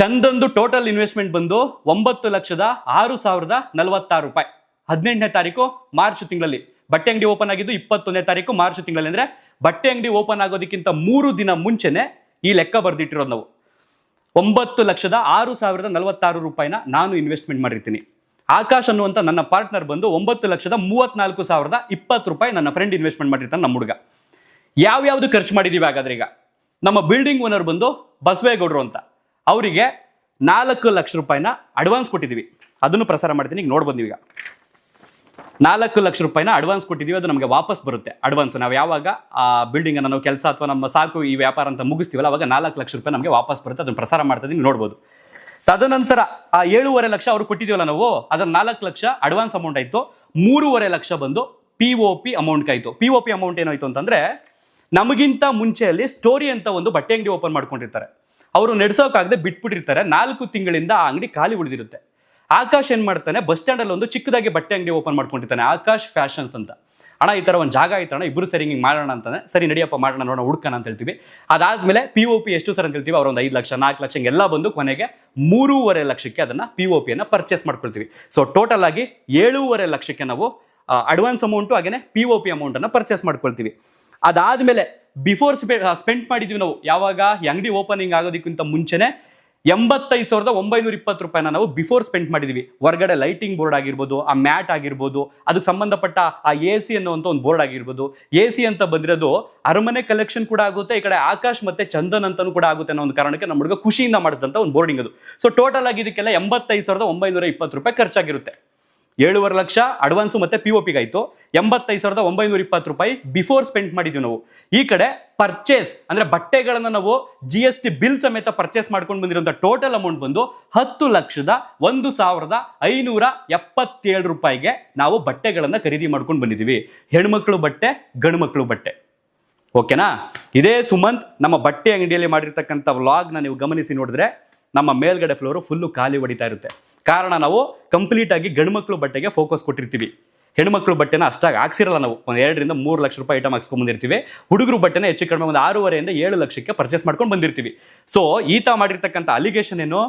B: ಚಂದಂದು ಟೋಟಲ್ ಇನ್ವೆಸ್ಟ್ಮೆಂಟ್ ಬಂದು ಒಂಬತ್ತು ಲಕ್ಷದ ಆರು ಸಾವಿರದ ನಲವತ್ತಾರು ರೂಪಾಯಿ. ಹದಿನೆಂಟನೇ ತಾರೀಕು ಮಾರ್ಚ್ ತಿಂಗಳಲ್ಲಿ. ಬಟ್ಟೆ ಅಂಗಡಿ ಓಪನ್ ಆಗಿದ್ದು ಇಪ್ಪತ್ತೊಂದನೇ ತಾರೀಕು ಮಾರ್ಚ್ ತಿಂಗಳಲ್ಲಿ. ಅಂದರೆ ಬಟ್ಟೆ ಅಂಗಡಿ ಓಪನ್ ಆಗೋದಕ್ಕಿಂತ ಮೂರು ದಿನ ಮುಂಚೆನೆ ಈ ಲೆಕ್ಕ ಬರೆದಿಟ್ಟಿರೋದು ನಾವು. ಒಂಬತ್ತು ಲಕ್ಷದ ಆರು ಸಾವಿರದ ನಲವತ್ತಾರು ರೂಪಾಯಿನ ನಾನು ಇನ್ವೆಸ್ಟ್ಮೆಂಟ್ ಮಾಡಿರ್ತೀನಿ. ಆಕಾಶ್ ಅನ್ನುವಂಥ ನನ್ನ ಪಾರ್ಟ್ನರ್ ಬಂದು ಒಂಬತ್ತು ಲಕ್ಷದ ಮೂವತ್ನಾಲ್ಕು ಸಾವಿರದ ಇಪ್ಪತ್ತು ರೂಪಾಯಿ ನನ್ನ ಫ್ರೆಂಡ್ ಇನ್ವೆಸ್ಟ್ಮೆಂಟ್ ಮಾಡಿರ್ತಾನೆ ನಮ್ಮ ಹುಡುಗ. ಯಾವ್ಯಾವ್ದು ಖರ್ಚು ಮಾಡಿದೀವಿ ಹಾಗಾದ್ರೆ ಈಗ? ನಮ್ಮ ಬಿಲ್ಡಿಂಗ್ ಓನರ್ ಬಂದು ಬಸವೇಗೌಡರು ಅಂತ. ಅವರಿಗೆ ನಾಲ್ಕು ಲಕ್ಷ ರೂಪಾಯಿನ ಅಡ್ವಾನ್ಸ್ ಕೊಟ್ಟಿದ್ದೀವಿ ಅದನ್ನು ಪ್ರಸಾರ ಮಾಡ್ತೀನಿ, ಈಗ ನೋಡ್ಬೋದು ನೀವೀಗ ನಾಲ್ಕು ಲಕ್ಷ ರೂಪಾಯಿನ ಅಡ್ವಾನ್ಸ್ ಕೊಟ್ಟಿದ್ದೀವಿ ಅದು ನಮಗೆ ವಾಪಸ್ ಬರುತ್ತೆ. ಅಡ್ವಾನ್ಸ್ ನಾವು ಯಾವಾಗ ಆ ಬಿಲ್ಡಿಂಗ್ ಅನ್ನು ನಾವು ಕೆಲಸ ಅಥವಾ ನಮ್ಮ ಸಾಕು ಈ ವ್ಯಾಪಾರ ಅಂತ ಮುಗಿಸ್ತೀವಲ್ಲ, ಅವಾಗ ನಾಲ್ಕು ಲಕ್ಷ ರೂಪಾಯಿ ನಮಗೆ ವಾಪಸ್ ಬರುತ್ತೆ, ಅದನ್ನು ಪ್ರಸಾರ ಮಾಡ್ತಾ ಇದ್ದೀನಿ ನೋಡ್ಬೋದು. ತದನಂತರ ಆ ಏಳೂವರೆ ಲಕ್ಷ ಅವ್ರು ಕೊಟ್ಟಿದ್ದೀವಲ್ಲ ನಾವು, ಅದರ ನಾಲ್ಕು ಲಕ್ಷ ಅಡ್ವಾನ್ಸ್ ಅಮೌಂಟ್ ಆಯಿತು, ಮೂರುವರೆ ಲಕ್ಷ ಬಂದು ಪಿ ಒ ಪಿ ಅಮೌಂಟ್ ಆಯಿತು ಪಿ ಒ ಪಿ ಅಮೌಂಟ್ ಏನಾಯ್ತು ಅಂತಂದ್ರೆ, ನಮಗಿಂತ ಮುಂಚೆಯಲ್ಲಿ ಸ್ಟೋರಿ ಅಂತ ಒಂದು ಬಟ್ಟೆ ಅಂಗಡಿ ಓಪನ್ ಮಾಡ್ಕೊಂಡಿರ್ತಾರೆ. ಅವರು ನಡೆಸೋಕ್ಕಾಗದೆ ಬಿಟ್ಬಿಟ್ಟಿರ್ತಾರೆ, ನಾಲ್ಕು ತಿಂಗಳಿಂದ ಆ ಅಂಗಡಿ ಖಾಲಿ ಉಳಿದಿರುತ್ತೆ. ಆಕಾಶ್ ಏನ್ ಮಾಡ್ತಾನೆ? ಬಸ್ ಸ್ಟ್ಯಾಂಡ್ ಅಲ್ಲಿ ಒಂದು ಚಿಕ್ಕದಾಗಿ ಬಟ್ಟೆ ಅಂಗಡಿ ಓಪನ್ ಮಾಡ್ಕೊಂಡಿರ್ತಾನೆ. ಆಕಾಶ್ ಫ್ಯಾಷನ್ಸ್ ಅಂತ. ಅಣ್ಣ, ಈ ತರ ಒಂದು ಜಾಗ ಐತಣ್ಣ, ಇಬ್ರು ಸರಿ ಹಿಂಗೆ ಮಾಡೋಣ ಅಂತಾನೆ. ಸರಿ, ನಡಿಯಪ್ಪ, ಮಾಡೋಣ, ನೋಡೋಣ, ಹುಡ್ಕಣ ಅಂತ ಹೇಳ್ತೀವಿ. ಅದಾದ್ಮೇಲೆ ಪಿ ಒ ಪಿ ಎಷ್ಟು ಸರ್ ಅಂತ ಹೇಳ್ತೀವಿ ಅವ್ರ ಒಂದು ಐದು ಲಕ್ಷ, ನಾಲ್ಕು ಲಕ್ಷ ಎಲ್ಲ ಬಂದು ಕೊನೆಗೆ ಮೂರುವರೆ ಲಕ್ಷಕ್ಕೆ ಅದನ್ನ ಪಿ ಓ ಪಿಯನ್ನು ಪರ್ಚೇಸ್ ಮಾಡ್ಕೊಳ್ತೀವಿ. ಸೊ ಟೋಟಲ್ ಆಗಿ ಏಳೂವರೆ ಲಕ್ಷಕ್ಕೆ ನಾವು ಅಡ್ವಾನ್ಸ್ ಅಮೌಂಟು ಹಾಗೇನೆ ಪಿ ಓ ಪಿ ಅಮೌಂಟನ್ನು ಪರ್ಚೇಸ್ ಮಾಡ್ಕೊಳ್ತೀವಿ. ಅದಾದ್ಮೇಲೆ ಬಿಫೋರ್ ಸ್ಪೆ ಸ್ಪೆಂಡ್ ಮಾಡಿದ್ವಿ ನಾವು. ಯಾವಾಗ? ಅಂಗಡಿ ಓಪನಿಂಗ್ ಆಗೋದಕ್ಕಿಂತ ಮುಂಚೆನೆ ಎಂಬತ್ತೈದು ಸಾವಿರದ ಒಂಬೈನೂರ ಇಪ್ಪತ್ತು ರೂಪಾಯಿನ ನಾವು ಬಿಫೋರ್ ಸ್ಪೆಂಡ್ ಮಾಡಿದೀವಿ. ಹೊರಗಡೆ ಲೈಟಿಂಗ್ ಬೋರ್ಡ್ ಆಗಿರ್ಬೋದು, ಆ ಮ್ಯಾಟ್ ಆಗಿರ್ಬೋದು, ಅದಕ್ಕೆ ಸಂಬಂಧಪಟ್ಟ ಆ ಎ ಸಿ ಅನ್ನುವಂಥ ಒಂದು ಬೋರ್ಡ್ ಆಗಿರ್ಬೋದು. ಎ ಸಿ ಅಂತ ಬಂದಿರೋದು ಅರಮನೆ ಕಲೆಕ್ಷನ್ ಕೂಡ ಆಗುತ್ತೆ, ಈ ಕಡೆ ಆಕಾಶ್ ಮತ್ತೆ ಚಂದನ್ ಅಂತಾನು ಕೂಡ ಆಗುತ್ತೆ ಅನ್ನೋ ಒಂದು ಕಾರಣಕ್ಕೆ ನಮ್ಮ ಹುಡುಗ ಖುಷಿಯಿಂದ ಮಾಡಿಸಿದಂಥ ಒಂದು ಬೋರ್ಡಿಂಗ್ ಅದು. ಸೊ ಟೋಟಲ್ ಆಗಿ ಇದಕ್ಕೆಲ್ಲ ಎಂಬತ್ತೈದು ಸಾವಿರದ ಒಂಬೈನೂರ ಇಪ್ಪತ್ತು ರೂಪಾಯಿ ಖರ್ಚಾಗಿರುತ್ತೆ. ಏಳುವರೆ ಲಕ್ಷ ಅಡ್ವಾನ್ಸು ಮತ್ತೆ ಪಿ ಒ ಪಿಗಾಯಿತು ಎಂಬತ್ತೈದು ಸಾವಿರದ ಒಂಬೈನೂರ ಇಪ್ಪತ್ತು ರೂಪಾಯಿ ಬಿಫೋರ್ ಸ್ಪೆಂಡ್ ಮಾಡಿದ್ವಿ ನಾವು. ಈ ಕಡೆ ಪರ್ಚೇಸ್ ಅಂದ್ರೆ ಬಟ್ಟೆಗಳನ್ನು ನಾವು ಜಿ ಎಸ್ ಟಿ ಬಿಲ್ ಸಮೇತ ಪರ್ಚೇಸ್ ಮಾಡ್ಕೊಂಡು ಬಂದಿರುವಂಥ ಟೋಟಲ್ ಅಮೌಂಟ್ ಬಂದು ಹತ್ತು ಲಕ್ಷದ ಒಂದು ಸಾವಿರದ ಐನೂರ ಎಪ್ಪತ್ತೇಳು ರೂಪಾಯಿಗೆ ನಾವು ಬಟ್ಟೆಗಳನ್ನು ಖರೀದಿ ಮಾಡ್ಕೊಂಡು ಬಂದಿದ್ದೀವಿ. ಹೆಣ್ಮಕ್ಳು ಬಟ್ಟೆ ಗಂಡು ಬಟ್ಟೆ. ಓಕೆನಾ ಇದೇ ಸುಮಂತ್ ನಮ್ಮ ಬಟ್ಟೆ ಅಂಗಡಿಯಲ್ಲಿ ಮಾಡಿರ್ತಕ್ಕಂಥ ವ್ಲಾಗ್ನ ನೀವು ಗಮನಿಸಿ ನೋಡಿದ್ರೆ ನಮ್ಮ ಮೇಲ್ಗಡೆ ಫ್ಲೋರು ಫುಲ್ಲು ಖಾಲಿ ಹೊಡಿತಾ ಇರುತ್ತೆ. ಕಾರಣ ನಾವು ಕಂಪ್ಲೀಟ್ ಆಗಿ ಗಂಡುಮಕ್ಳು ಬಟ್ಟೆಗೆ ಫೋಕಸ್ ಕೊಟ್ಟಿರ್ತೀವಿ. ಹೆಣ್ಮಕ್ಳು ಬಟ್ಟೆನ ಅಷ್ಟಾಗಿ ಹಾಕ್ಸಿರಲ್ಲ ನಾವು. ಒಂದು ಎರಡರಿಂದ ಮೂರು ಲಕ್ಷ ರೂಪಾಯಿ ಐಟಮ್ ಹಾಕ್ಸ್ಕೊಂಬಂದಿರ್ತೀವಿ ಹುಡುಗರು ಬಟ್ಟೆನ ಹೆಚ್ಚು ಕಡಿಮೆ ಒಂದು ಆರೂವರೆಯಿಂದ ಏಳು ಲಕ್ಷಕ್ಕೆ ಪರ್ಚೇಸ್ ಮಾಡ್ಕೊಂಡು ಬಂದಿರ್ತೀವಿ. ಸೊ ಈತ ಮಾಡಿರ್ತಕ್ಕಂಥ ಅಲಿಗೇಷನ್ ಏನು?